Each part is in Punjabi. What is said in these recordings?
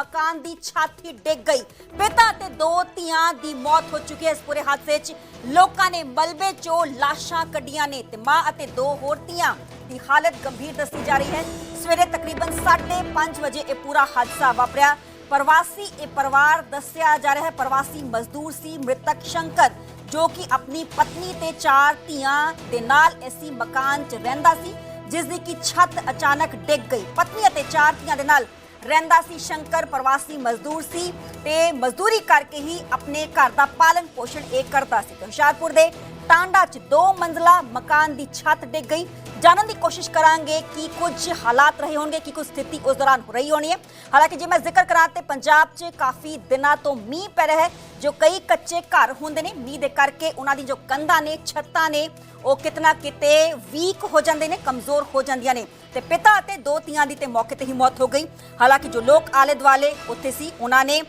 ਮਕਾਨ ਦੀ ਛੱਤ ਹੀ ਡਿੱਗ ਗਈ ਪਿਤਾ ਤੇ ਦੋ ਧੀਆਂ ਦੀ ਮੌਤ ਹੋ ਚੁੱਕੀ ਹੈ ਇਸ ਪੂਰੇ ਹਾਦਸੇ 'ਚ ਲੋਕਾਂ ਨੇ ਮਲਬੇ 'ਚੋਂ ਲਾਸ਼ਾਂ ਕੱਢੀਆਂ ਨੇ ਤੇ ਮਾਂ ਅਤੇ ਦੋ ਹੋਰ ਧੀਆਂ ਦੀ ਹਾਲਤ ਗੰਭੀਰ ਦੱਸੀ ਜਾ ਰਹੀ ਹੈ ਸਵੇਰੇ ਤਕਰੀਬਨ 5:30 ਵਜੇ ਇਹ ਪੂਰਾ ਹਾਦਸਾ ਵਾਪਰਿਆ ਪ੍ਰਵਾਸੀ ਇਹ ਪਰਿਵਾਰ ਦੱਸਿਆ ਜਾ ਰਿਹਾ ਹੈ ਪ੍ਰਵਾਸੀ ਮਜ਼ਦੂਰ ਸੀ ਮ੍ਰਿਤਕ ਸ਼ੰਕਰ ਜੋ ਕਿ ਆਪਣੀ ਪਤਨੀ ਤੇ ਚਾਰ ਧੀਆਂ ਦੇ ਨਾਲ ਇਸੀ ਮਕਾਨ 'ਚ ਰਹਿੰਦਾ ਸੀ ਜਿਸ ਦੀ ਕਿ ਛੱਤ ਅਚਾਨਕ ਡਿੱਗ ਗਈ ਪਤਨੀ ਅਤੇ ਚਾਰ ਧੀਆਂ ਦੇ ਨਾਲ ਰਹਿੰਦਾ ਸੀ ਸ਼ੰਕਰ, ਪ੍ਰਵਾਸੀ ਮਜ਼ਦੂਰ ਸੀ ਤੇ ਮਜ਼ਦੂਰੀ ਕਰਕੇ ਹੀ ਆਪਣੇ ਘਰ ਦਾ ਪਾਲਣ ਪੋਸ਼ਣ ਇਹ ਕਰਦਾ ਸੀ। ਤੇ ਹੁਸ਼ਿਆਰਪੁਰ ਦੇ ਟਾਂਡਾ 'ਚ ਦੋ ਮੰਜ਼ਲਾ ਮਕਾਨ ਦੀ ਛੱਤ ਡਿੱਗ ਗਈ। ਜਾਣਨ ਦੀ ਕੋਸ਼ਿਸ਼ ਕਰਾਂਗੇ ਕਿ ਕੁਝ ਹਾਲਾਤ ਰਹੇ ਹੋਣਗੇ, ਕਿ ਕੁਝ ਸਥਿਤੀ ਉਸ ਦੌਰਾਨ ਹੋ ਰਹੀ ਹੋਣੀ ਹੈ। ਹਾਲਾਂਕਿ ਜੇ ਮੈਂ ਜ਼ਿਕਰ ਕਰਾਂ ਤੇ ਪੰਜਾਬ 'ਚ ਕਾਫੀ ਦਿਨਾਂ ਤੋਂ ਮੀਂਹ ਪੈ ਰਿਹਾ ਹੈ, ਜੋ ਕਈ ਕੱਚੇ ਘਰ ਹੁੰਦੇ ਨੇ। ਮੀਂਹ ਦੇ ਕਰਕੇ ਉਹਨਾਂ ਦੀ ਜੋ ਕੰਧਾਂ ਨੇ, ਛੱਤਾਂ ਨੇ, ਉਹ ਕਿਤਨਾ ਕਿਤੇ ਵੀਕ ਹੋ ਜਾਂਦੇ ਨੇ, ਕਮਜ਼ੋਰ ਹੋ ਜਾਂਦੀਆਂ ਨੇ। ਤੇ ਪਿਤਾ ਅਤੇ ਦੋ ਧੀਆਂ ਦੀ ਤੇ ਮੌਕੇ ਤੇ ਹੀ ਮੌਤ ਹੋ ਗਈ। ਹਾਲਾਂਕਿ ਜੋ ਲੋਕ ਆਲੇ ਦੁਆਲੇ ਉੱਥੇ ਸੀ, ਉਹਨਾਂ ਨੇ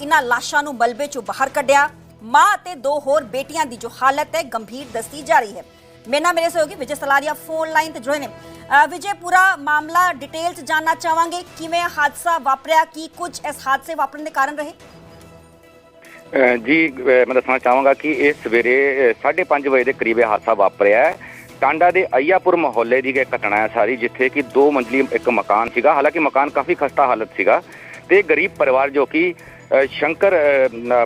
ਇਹਨਾਂ ਲਾਸ਼ਾਂ ਨੂੰ ਮਲਬੇ 'ਚੋਂ ਬਾਹਰ ਕੱਢਿਆ। ਮਾਂ ਅਤੇ ਦੋ ਹੋਰ ਬੇਟੀਆਂ ਦੀ ਜੋ ਹਾਲਤ ਹੈ ਗੰਭੀਰ ਦੱਸੀ ਜਾ ਰਹੀ ਹੈ। ਮੇਰੇ ਨਾਲ ਮੇਰੇ ਸਹਿਯੋਗੀ ਵਿਜੇ ਸਲਾਰੀਆ ਫੋਨ ਲਾਈਨ ਤੇ ਜੁੜੇ ਨੇ। ਅਹ, ਵਿਜੇ ਪੂਰਾ ਮਾਮਲਾ ਡਿਟੇਲ ਚ ਜਾਨਣਾ ਚਾਹਾਂਗੇ। ਕਿਵੇਂ ਹਾਦਸਾ ਵਾਪਰਿਆ? ਕੀ ਕੁਝ ਇਸ ਹਾਦਸੇ ਵਾਪਰਨ ਦੇ ਕਾਰਨ ਰਹੇ? ਅ, ਜੀ ਅ, ਮੈਂ ਦੱਸਣਾ ਚਾਹਾਂਗਾ ਕਿ ਇਹ ਸਵੇਰੇ 5:30 ਵਜੇ ਦੇ ਕਰੀਬ ਇਹ ਹਾਦਸਾ ਵਾਪਰਿਆ ਹੈ। ਟਾਂਡਾ ਦੇ ਅਈਆਪੁਰ ਮੁਹੱਲੇ ਦੀ ਇਹ ਘਟਨਾ ਹੈ ਸਾਰੀ ਜਿੱਥੇ ਕਿ ਦੋ ਮੰਜ਼ਲੀ ਇੱਕ ਮਕਾਨ ਸੀਗਾ। ਹਾਲਾਂਕਿ ਮਕਾਨ ਕਾਫੀ ਖਸਤਾ ਹਾਲਤ ਸੀਗਾ ਤੇ ਗਰੀਬ ਪਰਿਵਾਰ ਜੋ ਕਿ ਸ਼ੰਕਰ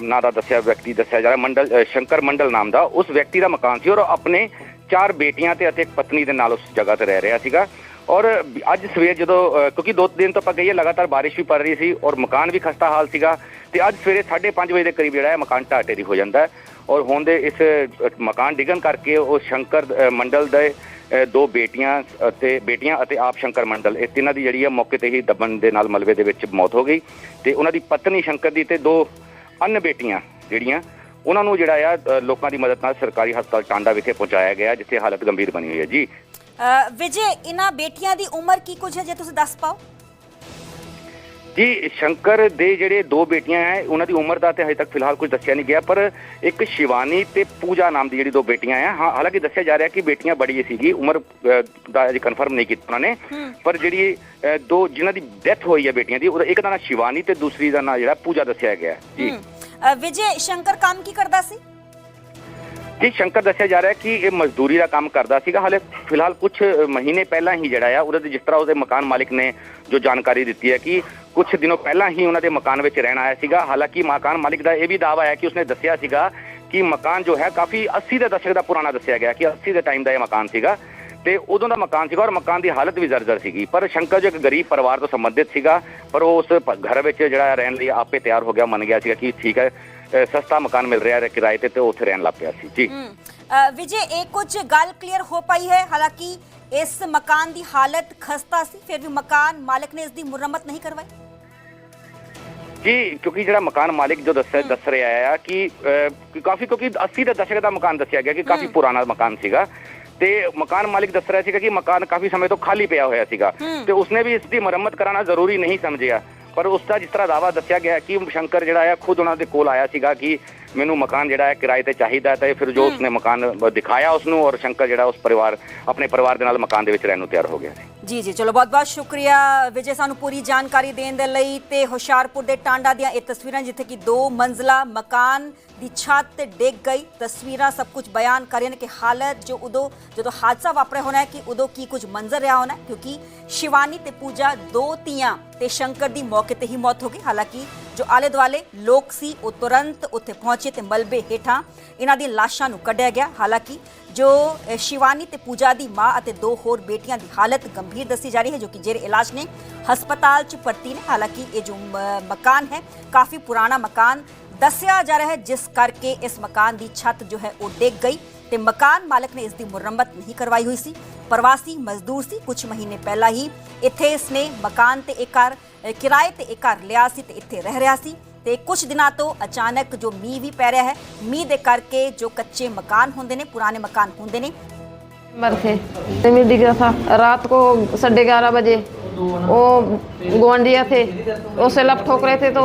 ਨਾਂ ਦਾ ਦੱਸਿਆ ਵਿਅਕਤੀ ਦੱਸਿਆ ਜਾ ਰਿਹਾ, ਮੰਡਲ ਸ਼ੰਕਰ ਮੰਡਲ ਨਾਮ ਦਾ। ਉਸ ਵਿਅਕਤੀ ਦਾ ਮਕਾਨ ਸੀ ਔਰ ਉਹ ਆਪਣੇ ਚਾਰ ਬੇਟੀਆਂ ਤੇ ਅਤੇ ਇੱਕ ਪਤਨੀ ਦੇ ਨਾਲ ਉਸ ਜਗ੍ਹਾ ਤੇ ਰਹਿ ਰਿਹਾ ਸੀਗਾ। ਔਰ ਅੱਜ ਸਵੇਰ ਜਦੋਂ ਕਿਉਂਕਿ ਦੋ ਦਿਨ ਤੋਂ ਆਪਾਂ ਕਹੀਏ, ਲਗਾਤਾਰ ਬਾਰਿਸ਼ ਵੀ ਪੜ ਰਹੀ ਸੀ ਔਰ ਮਕਾਨ ਵੀ ਖਸਤਾ ਹਾਲ ਸੀਗਾ, ਤੇ ਅੱਜ ਸਵੇਰੇ 5:30 ਵਜੇ ਦੇ ਕਰੀਬ ਜਿਹੜਾ ਹੈ, ਮਕਾਨ ਢਾਟੇ ਦੀ ਹੋ ਜਾਂਦਾ ਔਰ ਹੁਣ ਦੇ ਇਸ ਮਕਾਨ ਡਿੱਗਣ ਕਰਕੇ ਉਹ ਸ਼ੰਕਰ ਮੰਡਲ ਦੇ ਦੋ ਬੇਟੀਆਂ ਅਤੇ ਬੇਟੀਆਂ ਅਤੇ ਆਪ ਸ਼ੰਕਰ ਮੰਡਲ। ਇਹ ਤਿੰਨਾਂ ਦੀ ਜਿਹੜੀ ਹੈ ਮੌਕੇ ਤੇ ਹੀ ਦਬਣ ਦੇ ਨਾਲ ਮਲਬੇ ਦੇ ਵਿੱਚ ਮੌਤ ਹੋ ਗਈ ਤੇ ਉਹਨਾਂ ਦੀ ਪਤਨੀ ਸ਼ੰਕਰ ਦੀ ਤੇ ਦੋ ਅਨ ਬੇਟੀਆਂ ਜਿਹੜੀਆਂ, ਉਹਨਾਂ ਨੂੰ ਜਿਹੜਾ ਆ ਲੋਕਾਂ ਦੀ ਮਦਦ ਨਾਲ ਸਰਕਾਰੀ ਹਸਪਤਾਲ ਟਾਂਡਾ ਵਿਖੇ ਪਹੁੰਚਾਇਆ ਗਿਆ, ਜਿੱਥੇ ਹਾਲਤ ਗੰਭੀਰ ਬਣੀ ਹੋਈ ਹੈ। ਜੀ। ਵਿਜੇ, ਇਹਨਾਂ ਬੇਟੀਆਂ ਦੀ ਉਮਰ ਕੀ ਕੁਝ ਹੈ, ਜੇ ਤੁਸੀਂ ਦੱਸ ਪਾਓ? ਜੀ ਸ਼ੰਕਰ ਦੇ ਜਿਹੜੇ ਦੋ ਬੇਟੀਆਂ ਹੈ ਉਹਨਾਂ ਦੀ ਉਮਰ ਦਾ ਤੇ ਹਜੇ ਤੱਕ ਫਿਲਹਾਲ ਕੁਝ ਦੱਸਿਆ ਨਹੀਂ ਗਿਆ ਪਰ ਇੱਕ ਸ਼ਿਵਾਨੀ ਤੇ ਪੂਜਾ ਨਾਮ ਦੀ ਜਿਹੜੀ ਦੋ ਬੇਟੀਆਂ ਹੈ ਹਾਲਾਂਕਿ ਦੱਸਿਆ ਜਾ ਰਿਹਾ ਕਿ ਬੇਟੀਆਂ ਬੜੀ ਸੀਗੀ ਉਮਰ ਦਾ ਅਜੇ ਕਨਫਰਮ ਨਹੀਂ ਕੀਤਾ ਉਹਨਾਂ ਨੇ ਪਰ ਜਿਹੜੀ ਦੋ ਜਿਨ੍ਹਾਂ ਦੀ ਡੈਥ ਹੋਈ ਹੈ ਬੇਟੀਆਂ ਦੀ ਉਹਦਾ ਇੱਕ ਦਾ ਨਾਂ ਸ਼ਿਵਾਨੀ ਤੇ ਦੂਸਰੀ ਦਾ ਨਾਂ ਜਿਹੜਾ ਪੂਜਾ ਦੱਸਿਆ ਗਿਆ। ਜੀ। ਵਿਜੇ ਸ਼ੰਕਰ ਕੰਮ ਕੀ ਕਰਦਾ ਸੀ? ਜੀ ਸ਼ੰਕਰ ਦੱਸਿਆ ਜਾ ਰਿਹਾ ਕਿ ਇਹ ਮਜ਼ਦੂਰੀ ਦਾ ਕੰਮ ਕਰਦਾ ਸੀਗਾ। ਹਾਲੇ ਫਿਲਹਾਲ ਕੁਝ ਮਹੀਨੇ ਪਹਿਲਾਂ ਹੀ ਜਿਹੜਾ ਆ, ਉਹਦੇ ਤੇ ਜਿਸ ਤਰ੍ਹਾਂ ਉਹਦੇ ਮਕਾਨ ਮਾਲਿਕ ਨੇ ਜੋ ਜਾਣਕਾਰੀ ਦਿੱਤੀ ਹੈ ਕਿ ਕੁਝ ਦਿਨੋਂ ਪਹਿਲਾਂ ਹੀ ਉਹਨਾਂ ਦੇ ਮਕਾਨ ਵਿੱਚ ਰਹਿਣ ਆਇਆ ਸੀਗਾ। ਹਾਲਾਂਕਿ ਮਕਾਨ ਮਾਲਿਕ ਦਾ ਇਹ ਵੀ ਦਾਅਵਾ ਹੈ ਕਿ ਉਸਨੇ ਦੱਸਿਆ ਸੀਗਾ ਕਿ ਮਕਾਨ ਜੋ ਹੈ ਕਾਫੀ 80 ਦੇ ਦਸ਼ਕ ਦਾ ਪੁਰਾਣਾ ਦੱਸਿਆ ਗਿਆ ਕਿ 80 ਦੇ ਟਾਈਮ ਦਾ ਇਹ ਮਕਾਨ ਸੀਗਾ ਤੇ ਉਦੋਂ ਦਾ ਮਕਾਨ ਸੀਗਾ ਔਰ ਮਕਾਨ ਦੀ ਹਾਲਤ ਵੀ ਜ਼ਰਜ਼ਰ ਸੀਗੀ। ਪਰ ਸ਼ੰਕਰ ਜੋ ਇੱਕ ਗਰੀਬ ਪਰਿਵਾਰ ਤੋਂ ਸੰਬੰਧਿਤ ਸੀਗਾ, ਪਰ ਉਹ ਉਸ ਘਰ ਵਿੱਚ ਜਿਹੜਾ ਰਹਿਣ ਲਈ ਆਪੇ ਤਿਆਰ ਹੋ ਗਿਆ, ਮੰਨ ਗਿਆ ਸੀਗਾ ਕਿ ਠੀਕ ਹੈ ਸਸਤਾ ਮਕਾਨ ਮਿਲ ਰਿਹਾ ਹੈ ਕਿਰਾਏ ਤੇ ਤੇ ਉੱਥੇ ਰਹਿਣ ਲੱਗ ਪਿਆ ਸੀ। ਜੀ। ਵਿਜੇ ਇਹ ਕੁਝ ਗੱਲ ਕਲੀਅਰ ਹੋ ਪਾਈ ਹੈ? ਹਾਲਾਂਕਿ ਇਸ ਮਕਾਨ ਦੀ ਹਾਲਤ ਖਸਤਾ ਸੀ ਫਿਰ ਵੀ ਮਕਾਨ ਮਾਲਕ ਨੇ ਇਸ ਦੀ ਮੁਰੰਮਤ ਨਹੀਂ ਕਰਵਾਈ? ਜੀ ਕਿਉਂਕਿ ਜਿਹੜਾ ਮਕਾਨ ਮਾਲਿਕ ਜੋ ਦੱਸ ਦੱਸ ਰਿਹਾ ਹੈ ਕਿ ਕਾਫੀ ਕਿਉਂਕਿ 80 ਦੇ ਦਸ਼ਕ ਦਾ ਮਕਾਨ ਦੱਸਿਆ ਗਿਆ ਕਿ ਕਾਫੀ ਪੁਰਾਣਾ ਮਕਾਨ ਸੀਗਾ। ਤੇ ਮਕਾਨ ਮਾਲਿਕ ਦੱਸ ਰਿਹਾ ਸੀਗਾ ਕਿ ਮਕਾਨ ਕਾਫੀ ਸਮੇਂ ਤੋਂ ਖਾਲੀ ਪਿਆ ਹੋਇਆ ਸੀਗਾ। ਤੇ ਉਸਨੇ ਵੀ ਇਸ ਦੀ ਮੁਰੰਮਤ ਕਰਾਉਣਾ ਜ਼ਰੂਰੀ ਨਹੀਂ ਸਮਝਿਆ। ਪਰ ਉਸ ਦਾ ਜਿਸ ਤਰ੍ਹਾਂ ਦਾਵਾ ਦੱਸਿਆ ਗਿਆ ਕਿ ਸ਼ੰਕਰ ਜਿਹੜਾ ਹੈ ਖੁਦ ਉਹਨਾਂ ਦੇ ਕੋਲ ਆਇਆ ਸੀਗਾ ਕਿ ਮੈਨੂੰ ਮਕਾਨ ਜਿਹੜਾ ਹੈ ਕਿਰਾਏ ਤੇ ਚਾਹੀਦਾ ਤੇ ਫਿਰ ਜੋ ਉਸਨੇ ਮਕਾਨ ਦਿਖਾਇਆ ਉਸਨੂੰ ਔਰ ਸ਼ੰਕਰ ਜਿਹੜਾ ਉਸ ਪਰਿਵਾਰ ਆਪਣੇ ਪਰਿਵਾਰ ਦੇ ਨਾਲ ਮਕਾਨ ਦੇ ਵਿੱਚ ਰਹਿਣ ਨੂੰ ਤਿਆਰ ਹੋ ਗਿਆ ਸੀ। ਜੀ ਜੀ, ਚਲੋ ਬਹੁਤ ਬਹੁਤ ਸ਼ੁਕਰੀਆ ਵਿਜੇ ਸਾਨੂੰ ਪੂਰੀ ਜਾਣਕਾਰੀ ਦੇਣ ਦੇ ਲਈ ਤੇ ਹੁਸ਼ਿਆਰਪੁਰ ਦੇ ਟਾਂਡਾ ਦੀਆਂ ਇਹ ਤਸਵੀਰਾਂ ਜਿੱਥੇ ਕਿ ਦੋ ਮੰਜ਼ਲਾ ਮਕਾਨ ਦੀ ਛੱਤ ਡਿੱਗ ਗਈ। ਤਸਵੀਰਾਂ ਸਭ ਕੁਝ ਬਿਆਨ ਕਰ ਰਹੀਆਂ ਨੇ ਕਿ ਹਾਲਤ ਜੋ ਉਦੋਂ ਜਦੋਂ ਹਾਦਸਾ ਵਾਪਰਿਆ ਹੋਣਾ ਹੈ ਕਿ ਉਦੋਂ ਕੀ ਕੁਝ ਮੰਜ਼ਰ ਰਿਹਾ ਹੋਣਾ ਕਿਉਂਕਿ ਸ਼ਿਵਾਨੀ ਤੇ ਪੂਜਾ ਦੋ ਧੀਆਂ ਤੇ ਸ਼ੰਕਰ ਦੀ ਮੌਕੇ ਤੇ ਹੀ ਮੌਤ ਹੋ ਗਈ। ਹਾਲਾਂਕਿ ਜੋ ਆਲੇ ਦੁਆਲੇ ਲੋਕ ਸੀ, ਉਹ ਤੁਰੰਤ ਉੱਥੇ ਪਹੁੰਚੇ ਤੇ ਮਲਬੇ ਹੇਠਾਂ ਇਹਨਾਂ ਦੀ ਲਾਸ਼ਾਂ ਨੂੰ ਕੱਢਿਆ ਗਿਆ। ਹਾਲਾਂਕਿ ਜੋ ਸ਼ਿਵਾਨੀ ਤੇ ਪੂਜਾ ਦੀ ਮਾਂ ਅਤੇ ਦੋ ਹੋਰ ਬੇਟੀਆਂ ਦੀ ਹਾਲਤ ਗੰਭੀਰ ਦੱਸੀ ਜਾ ਰਹੀ ਹੈ, ਜੋ ਕਿ ਜੇਰੇ ਇਲਾਜ ਨੇ ਹਸਪਤਾਲ 'ਚ ਭਰਤੀ ਨੇ। ਹਾਲਾਂਕਿ ਇਹ ਜੋ ਮਕਾਨ ਹੈ, ਕਾਫੀ ਪੁਰਾਣਾ ਮਕਾਨ ਦੱਸਿਆ ਜਾ ਰਿਹਾ ਹੈ, ਜਿਸ ਕਰਕੇ ਇਸ ਮਕਾਨ ਦੀ ਛੱਤ ਜੋ ਹੈ, ਉਹ ਡਿੱਗ ਗਈ ਤੇ ਮਕਾਨ ਮਾਲਕ ਨੇ ਇਸ ਦੀ ਮੁਰੰਮਤ ਨਹੀਂ ਕਰਵਾਈ ਹੋਈ ਸੀ। ਪ੍ਰਵਾਸੀ ਮਜ਼ਦੂਰ ਸੀ। ਕੁਝ ਮਹੀਨੇ ਪਹਿਲਾਂ ਹੀ ਇੱਥੇ ਇਸਨੇ ਮਕਾਨ ਤੇ ਇੱਕ ਘਰ ਕਿਰਾਏ ਤੇ ਇੱਕ ਘਰ ਲਿਆ ਸੀ ਤੇ ਇੱਥੇ ਰਹਿ ਰਿਹਾ ਸੀ। ਤੇ ਕੁਝ ਦਿਨਾਂ ਤੋਂ ਅਚਾਨਕ ਜੋ ਮੀਂਹ ਵੀ ਪੈ ਰਿਹਾ ਹੈ ਮੀਂਹ ਦੇ ਕਰਕੇ ਜੋ ਕੱਚੇ ਮਕਾਨ ਹੁੰਦੇ ਨੇ ਪੁਰਾਣੇ ਮਕਾਨ ਹੁੰਦੇ ਨੇ नंबर थे जमीन दिख रहा था रात को साढ़े ग्यारह बजे वो गुआंढिया थे वो सिलप ठोक रहे थे तो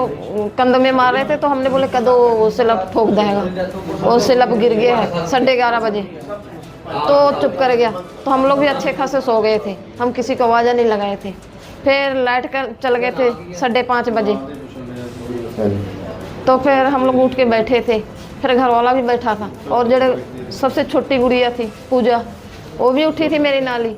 कंध में मार रहे थे तो हमने बोले कदो वो सिलप ठोक देगा वो सिलप गिर गया है साढ़े ग्यारह बजे तो चुप कर गया तो हम लोग भी अच्छे खासे सो गए थे हम किसी को आवाज़ नहीं लगाए थे फिर लाइट कर चल गए थे साढ़े पाँच बजे ਹਾਂਜੀ तो फिर हम लोग उठ के बैठे थे। फिर घर वाला भी बैठा था। और जड़े सबसे छोटी गुड़िया थी पूजा वो भी उठी थी मेरी नाली।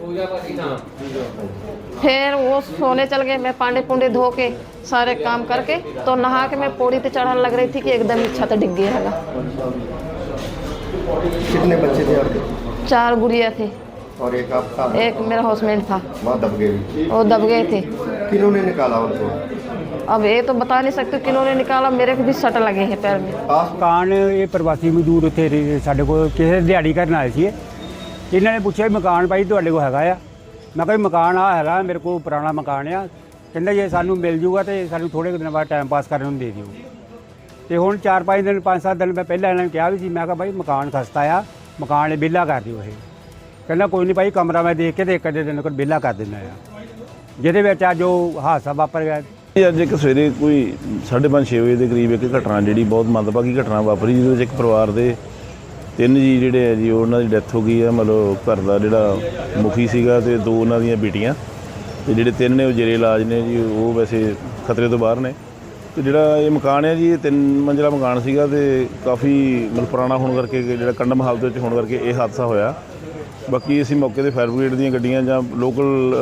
फिर वो सोने चल गए। मैं पांडे पुंडे धो के सारे काम करके तो नहा के मैं पौड़ी पे चढ़ाने लग रही थी कि एकदम ही छत डिग गया है कितने बच्चे थे आपके चार गुड़िया थे। और एक आपका? एक मेरा हाउसमेट था। वहाँ दब गए। वो दब गए थे। किन्होंने निकाला उनको? अब ये तो बता नहीं सकते किन्होंने निकाला मेरे को भी सट लगे हैं पैर में पास ਮਕਾਨ ਇਹ ਪ੍ਰਵਾਸੀ ਮਜ਼ਦੂਰ ਉੱਥੇ ਰਹਿ- ਸਾਡੇ ਕੋਲ ਕਿਸੇ ਦਿਹਾੜੀ ਕਰਨ ਆਏ ਸੀ ਇਹਨਾਂ ਨੇ ਪੁੱਛਿਆ ਵੀ ਮਕਾਨ ਭਾਈ ਤੁਹਾਡੇ ਕੋਲ ਹੈਗਾ ਆ ਮੈਂ ਕਿਹਾ ਵੀ ਮਕਾਨ ਆ ਹੈਗਾ ਮੇਰੇ ਕੋਲ ਪੁਰਾਣਾ ਮਕਾਨ ਆ ਕਹਿੰਦਾ ਜੇ ਸਾਨੂੰ ਮਿਲ ਜੂਗਾ ਤੇ ਸਾਨੂੰ ਥੋੜੇ ਕੁ ਦਿਨਾਂ ਬਾਅਦ ਟਾਈਮ ਪਾਸ ਕਰਨ ਨੂੰ ਦੇ ਦਿਓ ਤੇ ਹੁਣ 4-5 ਦਿਨ 5-7 ਦਿਨ ਮੈਂ ਪਹਿਲਾਂ ਇਹਨਾਂ ਨੂੰ ਕਿਹਾ ਵੀ ਸੀ ਮੈਂ ਕਿਹਾ ਭਾਈ ਮਕਾਨ ਖਸਤਾ ਆ ਮਕਾਨ ਇਹ ਵਿਹਲਾ ਕਰ ਦਿਓ ਇਹ ਕਹਿੰਦਾ ਕੋਈ ਨਹੀਂ ਭਾਈ ਕਮਰਾ ਮੈਂ ਦੇਖ ਕੇ ਤੇ ਇੱਕ ਅੱਧੇ ਦਿਨ ਕੋਲ ਵਿਹਲਾ ਕਰ ਦਿੰਦਾ ਆ ਜਿਹਦੇ ਵਿੱਚ ਅੱਜ ਉਹ ਹਾਦਸਾ ਵਾਪਰ ਗਿਆ ਇਹ ਅੱਜ ਇੱਕ ਸਵੇਰੇ ਕੋਈ 5:30 ਛੇ ਵਜੇ ਦੇ ਕਰੀਬ ਇੱਕ ਘਟਨਾ ਜਿਹੜੀ ਬਹੁਤ ਮੰਦਭਾਗੀ ਘਟਨਾ ਵਾਪਰੀ, ਜਿਹਦੇ ਵਿੱਚ ਇੱਕ ਪਰਿਵਾਰ ਦੇ ਤਿੰਨ ਜੀ ਜਿਹੜੇ ਆ ਜੀ ਉਹਨਾਂ ਦੀ ਡੈਥ ਹੋ ਗਈ ਆ, ਮਤਲਬ ਘਰ ਦਾ ਜਿਹੜਾ ਮੁਖੀ ਸੀਗਾ ਤੇ ਦੋ ਉਹਨਾਂ ਦੀਆਂ ਬੇਟੀਆਂ ਤੇ ਜਿਹੜੇ ਤਿੰਨ ਨੇ, ਉਹ ਜੇਰੇ ਇਲਾਜ ਨੇ ਜੀ, ਉਹ ਵੈਸੇ ਖਤਰੇ ਤੋਂ ਬਾਹਰ ਨੇ। ਤੇ ਜਿਹੜਾ ਇਹ ਮਕਾਨ ਹੈ ਜੀ, ਇਹ ਤਿੰਨ ਮੰਜ਼ਿਲਾ ਮਕਾਨ ਸੀਗਾ ਤੇ ਕਾਫੀ ਮਤਲਬ ਪੁਰਾਣਾ ਹੋਣ ਕਰਕੇ, ਜਿਹੜਾ ਕੰਡਮ ਹਾਲਤ ਵਿੱਚ ਹੋਣ ਕਰਕੇ ਇਹ ਹਾਦਸਾ ਹੋਇਆ। ਬਾਕੀ ਅਸੀਂ ਮੌਕੇ ਤੇ ਫਾਇਰ ਬ੍ਰਿਗੇਡ ਦੀਆਂ ਗੱਡੀਆਂ ਜਾਂ ਲੋਕਲ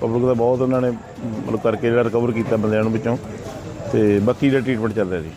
ਪਬਲਿਕ ਦਾ ਬਹੁਤ ਉਹਨਾਂ ਨੇ, ਮਤਲਬ ਕਰਕੇ ਜਿਹੜਾ ਰਿਕਵਰ ਕੀਤਾ ਬੰਦਿਆਂ ਨੂੰ ਵਿੱਚੋਂ। ਤੇ ਬਾਕੀ ਜਿਹੜਾ ਟ੍ਰੀਟਮੈਂਟ ਚੱਲ ਰਿਹਾ ਜੀ।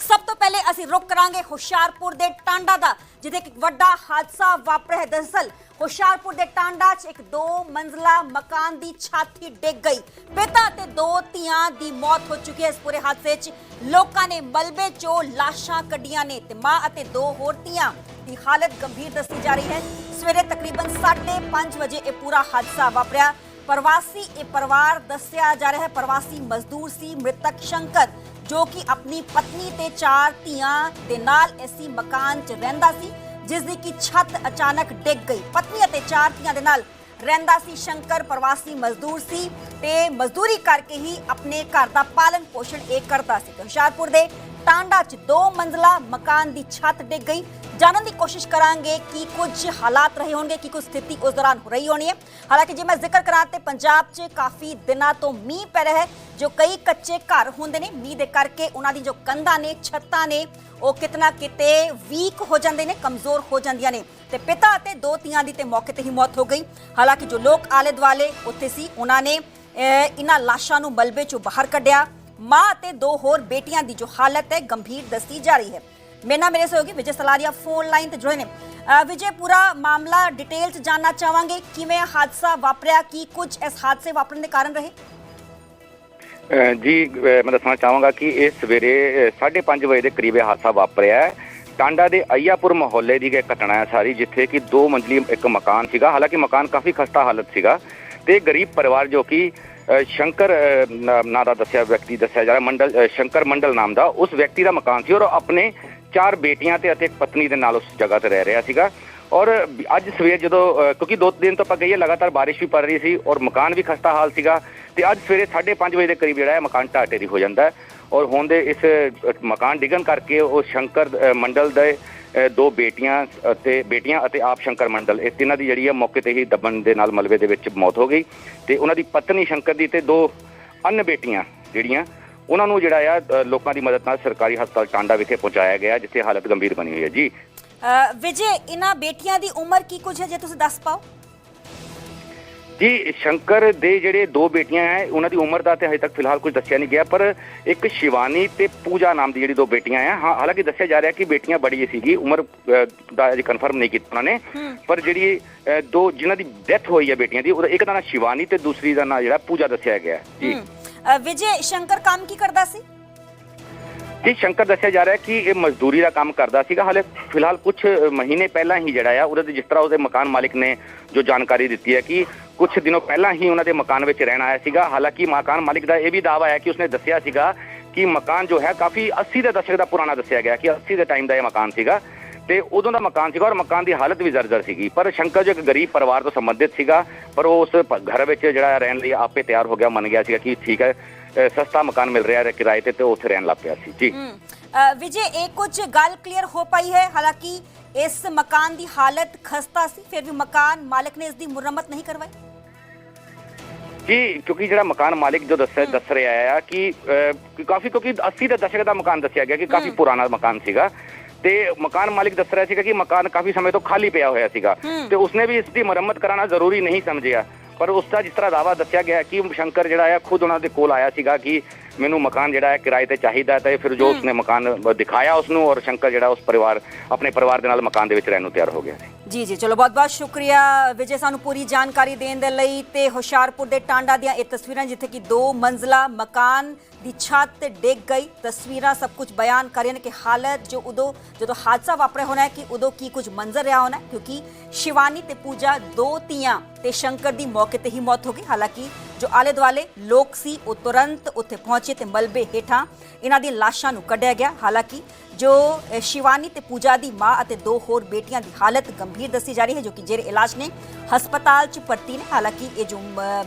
ਸਭ ਤੋਂ ਪਹਿਲੇ ਅਸੀਂ ਰੁਕ ਕਰਾਂਗੇ ਹੁਸ਼ਿਆਰਪੁਰ ਦੇ ਟਾਂਡਾ ਦਾ, ਜਿੱਥੇ ਇੱਕ ਵੱਡਾ ਹਾਦਸਾ ਵਾਪਰਿਆ ਹੈ। ਦਰਅਸਲ, ਹੁਸ਼ਿਆਰਪੁਰ ਦੇ ਟਾਂਡਾ 'ਚ ਇੱਕ ਦੋ ਮੰਜ਼ਲਾ ਮਕਾਨ ਦੀ ਛਾਤੀ ਡਿੱਗ ਗਈ। ਪਿਤਾ ਤੇ ਦੋ ਧੀਆਂ ਦੀ ਮੌਤ ਹੋ ਚੁੱਕੀ ਹੈ। ਇਸ ਪੂਰੇ ਹਾਦਸੇ 'ਚ ਲੋਕਾਂ ਨੇ ਮਲਬੇ 'ਚੋਂ ਲਾਸ਼ਾਂ ਕੱਢੀਆਂ ਨੇ ਤੇ ਮਾਂ ਅਤੇ ਦੋ ਹੋਰ ਧੀਆਂ ਦੀ ਹਾਲਤ ਗੰਭੀਰ ਦੱਸੀ ਜਾ ਰਹੀ ਹੈ। ਸਵੇਰੇ ਤਕਰੀਬਨ 5:30 ਵਜੇ ਇਹ ਪੂਰਾ ਹਾਦਸਾ ਵਾਪਰਿਆ। ਪ੍ਰਵਾਸੀ, ਇਹ ਪਰਿਵਾਰ ਦੱਸਿਆ ਜਾ ਰਿਹਾ ਹੈ, ਪ੍ਰਵਾਸੀ ਮਜ਼ਦੂਰ ਸੀ, ਮ੍ਰਿਤਕ ਸ਼ੰਕਰ, ਜੋ ਕਿ ਆਪਣੀ ਪਤਨੀ ਤੇ ਚਾਰ ਧੀਆਂ ਦੇ ਨਾਲ ਇਸੀ ਮਕਾਨ 'ਚ ਰਹਿੰਦਾ ਸੀ ਜਿਸ ਦੀ ਕਿ ਛੱਤ ਅਚਾਨਕ ਡਿੱਗ ਗਈ। ਪਤਨੀ ਅਤੇ ਚਾਰ ਧੀਆਂ ਦੇ ਨਾਲ ਰਹਿੰਦਾ ਸੀ ਸ਼ੰਕਰ, ਪ੍ਰਵਾਸੀ ਮਜ਼ਦੂਰ ਸੀ ਤੇ ਮਜ਼ਦੂਰੀ ਕਰਕੇ ਹੀ ਆਪਣੇ ਘਰ ਦਾ ਪਾਲਣ ਪੋਸ਼ਣ ਇਹ ਕਰਦਾ ਸੀ। ਹੁਸ਼ਿਆਰਪੁਰ ਦੇ ਟਾਂਡਾ 'ਚ ਦੋ ਮੰਜ਼ਲਾ ਮਕਾਨ ਦੀ ਛੱਤ ਡਿੱਗ ਗਈ। ਜਾਣਨ ਦੀ ਕੋਸ਼ਿਸ਼ ਕਰਾਂਗੇ ਕਿ ਕੁਝ ਹਾਲਾਤ ਰਹੇ ਹੋਣਗੇ, ਕਿ ਕੁਝ ਸਥਿਤੀ ਉਸ ਦੌਰਾਨ ਹੋ ਰਹੀ ਹੋਣੀ ਹੈ। ਹਾਲਾਂਕਿ ਜੇ ਮੈਂ ਜ਼ਿਕਰ ਕਰਾਂ ਤੇ ਪੰਜਾਬ 'ਚ ਕਾਫੀ ਦਿਨਾਂ ਤੋਂ ਮੀਂਹ ਪੈ ਰਿਹਾ ਹੈ, ਜੋ ਕਈ ਕੱਚੇ ਘਰ ਹੁੰਦੇ ਨੇ, ਮੀਂਹ ਦੇ ਕਰਕੇ ਉਹਨਾਂ ਦੀ ਜੋ ਕੰਧਾਂ ਨੇ, ਛੱਤਾਂ ਨੇ, ਉਹ ਕਿਤਨਾ ਕਿਤੇ ਵੀਕ ਹੋ ਜਾਂਦੇ ਨੇ, ਕਮਜ਼ੋਰ ਹੋ ਜਾਂਦੀਆਂ ਨੇ। ਤੇ ਪਿਤਾ ਅਤੇ ਦੋ ਧੀਆਂ ਦੀ ਤੇ ਮੌਕੇ ਤੇ ਹੀ ਮੌਤ ਹੋ ਗਈ। ਹਾਲਾਂਕਿ ਜੋ ਲੋਕ ਆਲੇ ਦੁਆਲੇ ਉੱਥੇ ਸੀ, ਉਹਨਾਂ ਨੇ ਇਹਨਾਂ ਲਾਸ਼ਾਂ ਨੂੰ ਮਲਬੇ 'ਚੋਂ ਬਾਹਰ ਕੱਢਿਆ। ਮਾਂ ਅਤੇ ਦੋ ਹੋਰ ਬੇਟੀਆਂ ਦੀ ਜੋ ਹਾਲਤ ਹੈ, ਗੰਭੀਰ ਦੱਸੀ ਜਾ ਰਹੀ ਹੈ। ਮੇਰੇ ਮੇਰੇ ਸਹਿਯੋਗੀ ਵਿਜੇ ਸਲਾਰੀਆ ਫੋਨ ਲਾਈਨ ਤੇ ਜੁੜੇ ਨੇ। ਵਿਜੇ, ਪੂਰਾ ਮਾਮਲਾ ਡਿਟੇਲ ਚ ਜਾਨਣਾ ਚਾਹਾਂਗੇ। ਕਿਵੇਂ ਹਾਦਸਾ ਵਾਪਰਿਆ? ਕੀ ਕੁਝ ਇਸ ਹਾਦਸੇ ਵਾਪਰਨ ਦੇ ਕਾਰਨ ਰਹੇ? ਜੀ ਮੈਂ ਦੱਸਣਾ ਚਾਹਾਂਗਾ ਕਿ ਇਹ ਸਵੇਰੇ 5:30 ਵਜੇ ਦੇ ਕਰੀਬ ਹਾਦਸਾ ਵਾਪਰਿਆ ਹੈ। ਟਾਂਡਾ ਦੇ ਅਈਆਪੁਰ ਮੁਹੱਲੇ ਦੀ ਇਹ ਘਟਨਾ ਹੈ ਸਾਰੀ, ਜਿੱਥੇ ਕਿ ਦੋ ਮੰਜ਼ਲੀ ਇੱਕ ਮਕਾਨ ਸੀਗਾ। ਹਾਲਾਂਕਿ ਮਕਾਨ ਕਾਫੀ ਖਸਤਾ ਹਾਲਤ ਸੀਗਾ ਤੇ ਗਰੀਬ ਪਰਿਵਾਰ ਜੋ ਕਿ ਸ਼ੰਕਰ ਨਾਂ ਦਾ ਦੱਸਿਆ ਵਿਅਕਤੀ ਦੱਸਿਆ ਜਾ ਰਿਹਾ, ਮੰਡਲ ਸ਼ੰਕਰ ਮੰਡਲ ਨਾਮ ਦਾ, ਉਸ ਵਿਅਕਤੀ ਦਾ ਮਕਾਨ ਸੀ ਔਰ ਆਪਣੇ ਚਾਰ ਬੇਟੀਆਂ ਤੇ ਅਤੇ ਇੱਕ ਪਤਨੀ ਦੇ ਨਾਲ ਉਸ ਜਗ੍ਹਾ ਤੇ ਰਹਿ ਰਿਹਾ ਸੀਗਾ। ਔਰ ਅੱਜ ਸਵੇਰ ਜਦੋਂ ਕਿਉਂਕਿ ਦੋ ਦਿਨ ਤੋਂ ਆਪਾਂ ਕਹੀਏ ਲਗਾਤਾਰ ਬਾਰਿਸ਼ ਵੀ ਪੜ ਰਹੀ ਸੀ ਔਰ ਮਕਾਨ ਵੀ ਖਸਤਾ ਹਾਲ ਸੀਗਾ ਤੇ ਅੱਜ ਸਵੇਰੇ 5:30 ਵਜੇ ਦੇ ਕਰੀਬ ਜਿਹੜਾ ਹੈ ਮਕਾਨ ਢਾਟੇ ਦੀ ਹੋ ਜਾਂਦਾ ਹੈ। ਔਰ ਹੁਣ ਦੇ ਇਸ ਮਕਾਨ ਡਿੱਗਣ ਕਰਕੇ ਉਹ ਸ਼ੰਕਰ ਮੰਡਲ ਦੇ ਦੋ ਬੇਟੀਆਂ, ਅਤੇ ਬੇਟੀਆਂ ਅਤੇ ਆਪ ਸ਼ੰਕਰ ਮੰਡਲ ਇਹ ਤਿੰਨਾਂ ਦੀ ਜਿਹੜੀ ਹੈ ਮੌਕੇ ਤੇ ਹੀ ਦਬਣ ਦੇ ਨਾਲ ਮਲਬੇ ਦੇ ਵਿੱਚ ਮੌਤ ਹੋ ਗਈ। ਤੇ ਉਹਨਾਂ ਦੀ ਪਤਨੀ ਸ਼ੰਕਰ ਦੀ ਤੇ ਦੋ ਅਨ ਬੇਟੀਆਂ ਜਿਹੜੀਆਂ, ਉਹਨਾਂ ਨੂੰ ਜਿਹੜਾ ਆ ਲੋਕਾਂ ਦੀ ਮਦਦ ਨਾਲ ਸਰਕਾਰੀ ਹਸਪਤਾਲ ਟਾਂਡਾ ਵਿਖੇ ਪਹੁੰਚਾਇਆ ਗਿਆ, ਜਿੱਥੇ ਹਾਲਤ ਗੰਭੀਰ ਬਣੀ ਹੋਈ ਹੈ। ਜੀ। ਵਿਜੇ, ਇਹਨਾਂ ਬੇਟੀਆਂ ਦੀ ਉਮਰ ਕੀ ਕੁਝ ਹੈ, ਜੇ ਤੁਸੀਂ ਦੱਸ ਪਾਓ? ਜੀ ਸ਼ੰਕਰ ਦੇ ਜਿਹੜੇ ਦੋ ਬੇਟੀਆਂ ਹੈ ਉਹਨਾਂ ਦੀ ਉਮਰ ਦਾ ਤੇ ਹਜੇ ਤੱਕ ਫਿਲਹਾਲ ਕੁਝ ਦੱਸਿਆ ਨਹੀਂ ਗਿਆ ਪਰ ਇੱਕ ਸ਼ਿਵਾਨੀ ਤੇ ਪੂਜਾ ਨਾਮ ਦੀ ਜਿਹੜੀ ਦੋ ਬੇਟੀਆਂ ਆ ਹਾਂ ਹਾਲਾਂਕਿ ਦੱਸਿਆ ਜਾ ਰਿਹਾ ਕਿ ਬੇਟੀਆਂ ਬੜੀ ਸੀਗੀ ਉਮਰ ਦਾ ਅਜੇ ਕਨਫਰਮ ਨਹੀਂ ਕੀਤਾ ਉਹਨਾਂ ਨੇ ਪਰ ਜਿਹੜੀ ਦੋ ਜਿਨ੍ਹਾਂ ਦੀ ਡੈਥ ਹੋਈ ਹੈ ਬੇਟੀਆਂ ਦੀ ਉਹਦਾ ਇੱਕ ਦਾ ਨਾਂ ਸ਼ਿਵਾਨੀ ਤੇ ਦੂਸਰੀ ਦਾ ਨਾਂ ਜਿਹੜਾ ਪੂਜਾ ਦੱਸਿਆ ਗਿਆ। ਜੀ। ਵਿਜੇ ਸ਼ੰਕਰ ਕੰਮ ਕੀ ਕਰਦਾ ਸੀ? ਜੀ ਸ਼ੰਕਰ ਦੱਸਿਆ ਜਾ ਰਿਹਾ ਕਿ ਇਹ ਮਜ਼ਦੂਰੀ ਦਾ ਕੰਮ ਕਰਦਾ ਸੀਗਾ ਹਾਲੇ ਫਿਲਹਾਲ ਕੁਝ ਮਹੀਨੇ ਪਹਿਲਾਂ ਹੀ ਜਿਹੜਾ ਆ ਉਹਦੇ ਜਿਸ ਤਰ੍ਹਾਂ ਉਹਦੇ ਮਕਾਨ ਮਾਲਿਕ ਨੇ ਜੋ ਜਾਣਕਾਰੀ ਦਿੱਤੀ ਹੈ ਕਿ ਕੁਝ ਦਿਨੋਂ ਪਹਿਲਾਂ ਹੀ ਉਹਨਾਂ ਦੇ ਮਕਾਨ ਵਿੱਚ ਰਹਿਣ ਆਇਆ ਸੀਗਾ। ਹਾਲਾਂਕਿ ਮਕਾਨ ਮਾਲਿਕ ਦਾ ਇਹ ਵੀ ਦਾਅਵਾ ਹੈ ਕਿ ਉਸਨੇ ਦੱਸਿਆ ਸੀਗਾ ਕਿ ਮਕਾਨ ਜੋ ਹੈ ਕਾਫੀ 80 ਦੇ ਦਸ਼ਕ ਦਾ ਪੁਰਾਣਾ ਦੱਸਿਆ ਗਿਆ ਕਿ 80 ਦੇ ਟਾਈਮ ਦਾ ਇਹ ਮਕਾਨ ਸੀਗਾ। ਤੇ ਉਦੋਂ ਦਾ ਮਕਾਨ ਸੀਗਾ ਔਰ ਮਕਾਨ ਦੀ ਹਾਲਤ ਵੀ ਜ਼ਰਜ਼ਰ ਸੀਗੀ। ਪਰ ਸ਼ੰਕਰ ਜੋ ਇੱਕ ਗਰੀਬ ਪਰਿਵਾਰ ਤੋਂ ਸੰਬੰਧਿਤ ਸੀਗਾ, ਪਰ ਉਹ ਉਸ ਘਰ ਵਿੱਚ ਜਿਹੜਾ ਰਹਿਣ ਲਈ ਆਪੇ ਤਿਆਰ ਹੋ ਗਿਆ, ਮੰਨ ਗਿਆ ਸੀਗਾ ਕਿ ਠੀਕ ਹੈ ਸਸਤਾ ਮਕਾਨ ਮਿਲ ਰਿਹਾ ਹੈ ਕਿਰਾਏ ਤੇ ਤੇ ਉੱਥੇ ਰਹਿਣ ਲੱਗ ਪਿਆ ਸੀ। ਜੀ। ਵਿਜੇ, ਇਹ ਕੁਝ ਗੱਲ ਕਲੀਅਰ ਹੋ ਪਾਈ ਹੈ? ਹਾਲਾਂਕਿ ਇਸ ਮਕਾਨ ਦੀ ਹਾਲਤ ਖਸਤਾ ਸੀ, ਫਿਰ ਵੀ ਮਕਾਨ ਮਾਲਕ ਨੇ ਇਸ ਦੀ ਮੁਰੰਮਤ ਨਹੀਂ ਕਰਵਾਈ? ਜੀ ਕਿਉਂਕਿ ਜਿਹੜਾ ਮਕਾਨ ਮਾਲਿਕ ਜੋ ਦੱਸ ਦੱਸ ਰਿਹਾ ਆ ਕਿ ਕਾਫੀ ਕਿਉਂਕਿ 80 ਦੇ ਦਸ਼ਕ ਦਾ ਮਕਾਨ ਦੱਸਿਆ ਗਿਆ ਕਿ ਕਾਫੀ ਪੁਰਾਣਾ ਮਕਾਨ ਸੀਗਾ। ਤੇ ਮਕਾਨ ਮਾਲਿਕ ਦੱਸ ਰਿਹਾ ਸੀਗਾ ਕਿ ਮਕਾਨ ਕਾਫੀ ਸਮੇਂ ਤੋਂ ਖਾਲੀ ਪਿਆ ਹੋਇਆ ਸੀਗਾ। ਤੇ ਉਸਨੇ ਵੀ ਇਸ ਦੀ ਮੁਰੰਮਤ ਕਰਾਉਣਾ ਜ਼ਰੂਰੀ ਨਹੀਂ ਸਮਝਿਆ। ਪਰ ਉਸ ਦਾ ਜਿਸ ਤਰ੍ਹਾਂ ਦਾਵਾ ਦੱਸਿਆ ਗਿਆ ਕਿ ਸ਼ੰਕਰ ਜਿਹੜਾ ਆ ਖੁਦ ਉਹਨਾਂ ਦੇ ਕੋਲ ਆਇਆ ਸੀਗਾ ਕਿ ਮੈਨੂੰ ਮਕਾਨ ਜਿਹੜਾ ਹੈ ਕਿਰਾਏ ਤੇ ਚਾਹੀਦਾ ਤੇ ਫਿਰ ਜੋ ਉਸਨੇ ਮਕਾਨ ਦਿਖਾਇਆ ਉਸਨੂੰ ਔਰ ਸ਼ੰਕਰ ਜਿਹੜਾ ਉਸ ਪਰਿਵਾਰ ਆਪਣੇ ਪਰਿਵਾਰ ਦੇ ਨਾਲ ਮਕਾਨ ਦੇ ਵਿੱਚ ਰਹਿਣ ਨੂੰ ਤਿਆਰ ਹੋ ਗਿਆ ਸੀ। ਜੀ ਜੀ, ਚਲੋ ਬਹੁਤ ਬਹੁਤ ਸ਼ੁਕਰੀਆ ਵਿਜੇ ਸਾਨੂੰ ਪੂਰੀ ਜਾਣਕਾਰੀ ਦੇਣ ਦੇ ਲਈ ਤੇ ਹੁਸ਼ਿਆਰਪੁਰ ਦੇ ਟਾਂਡਾ ਦੀਆਂ ਇਹ ਤਸਵੀਰਾਂ ਜਿੱਥੇ ਕਿ ਦੋ ਮੰਜ਼ਲਾ ਮਕਾਨ ਦੀ ਛੱਤ ਡਿੱਗ ਗਈ। ਤਸਵੀਰਾਂ ਸਭ ਕੁਝ ਬਿਆਨ ਕਰ ਰਹੀਆਂ ਨੇ ਕਿ ਹਾਲਤ ਜੋ ਉਦੋਂ ਜਦੋਂ ਹਾਦਸਾ ਵਾਪਰਿਆ ਹੋਣਾ ਹੈ ਕਿ ਉਦੋਂ ਕੀ ਕੁਝ ਮੰਜ਼ਰ ਰਿਹਾ ਹੋਣਾ ਕਿਉਂਕਿ ਸ਼ਿਵਾਨੀ ਤੇ ਪੂਜਾ ਦੋ ਧੀਆਂ ਤੇ ਸ਼ੰਕਰ ਦੀ ਮੌਕੇ ਤੇ ਹੀ ਮੌਤ ਹੋ ਗਈ। ਹਾਲਾਂਕਿ ਜੋ ਆਲੇ ਦੁਆਲੇ ਲੋਕ ਸੀ, ਉਹ ਤੁਰੰਤ ਉੱਥੇ ਪਹੁੰਚੇ ਤੇ ਮਲਬੇ ਹੇਠਾਂ ਇਹਨਾਂ ਦੀਆਂ ਲਾਸ਼ਾਂ ਨੂੰ ਕੱਢਿਆ ਗਿਆ। ਹਾਲਾਂਕਿ ਜੋ ਸ਼ਿਵਾਨੀ ਤੇ ਪੂਜਾ ਦੀ ਮਾਂ ਅਤੇ ਦੋ ਹੋਰ ਬੇਟੀਆਂ ਦੀ ਹਾਲਤ ਗੰਭੀਰ ਦੱਸੀ ਜਾ ਰਹੀ ਹੈ, ਜੋ ਕਿ ਜੇਰੇ ਇਲਾਜ ਨੇ ਹਸਪਤਾਲ 'ਚ ਭਰਤੀ ਨੇ। ਹਾਲਾਂਕਿ ਇਹ ਜੋ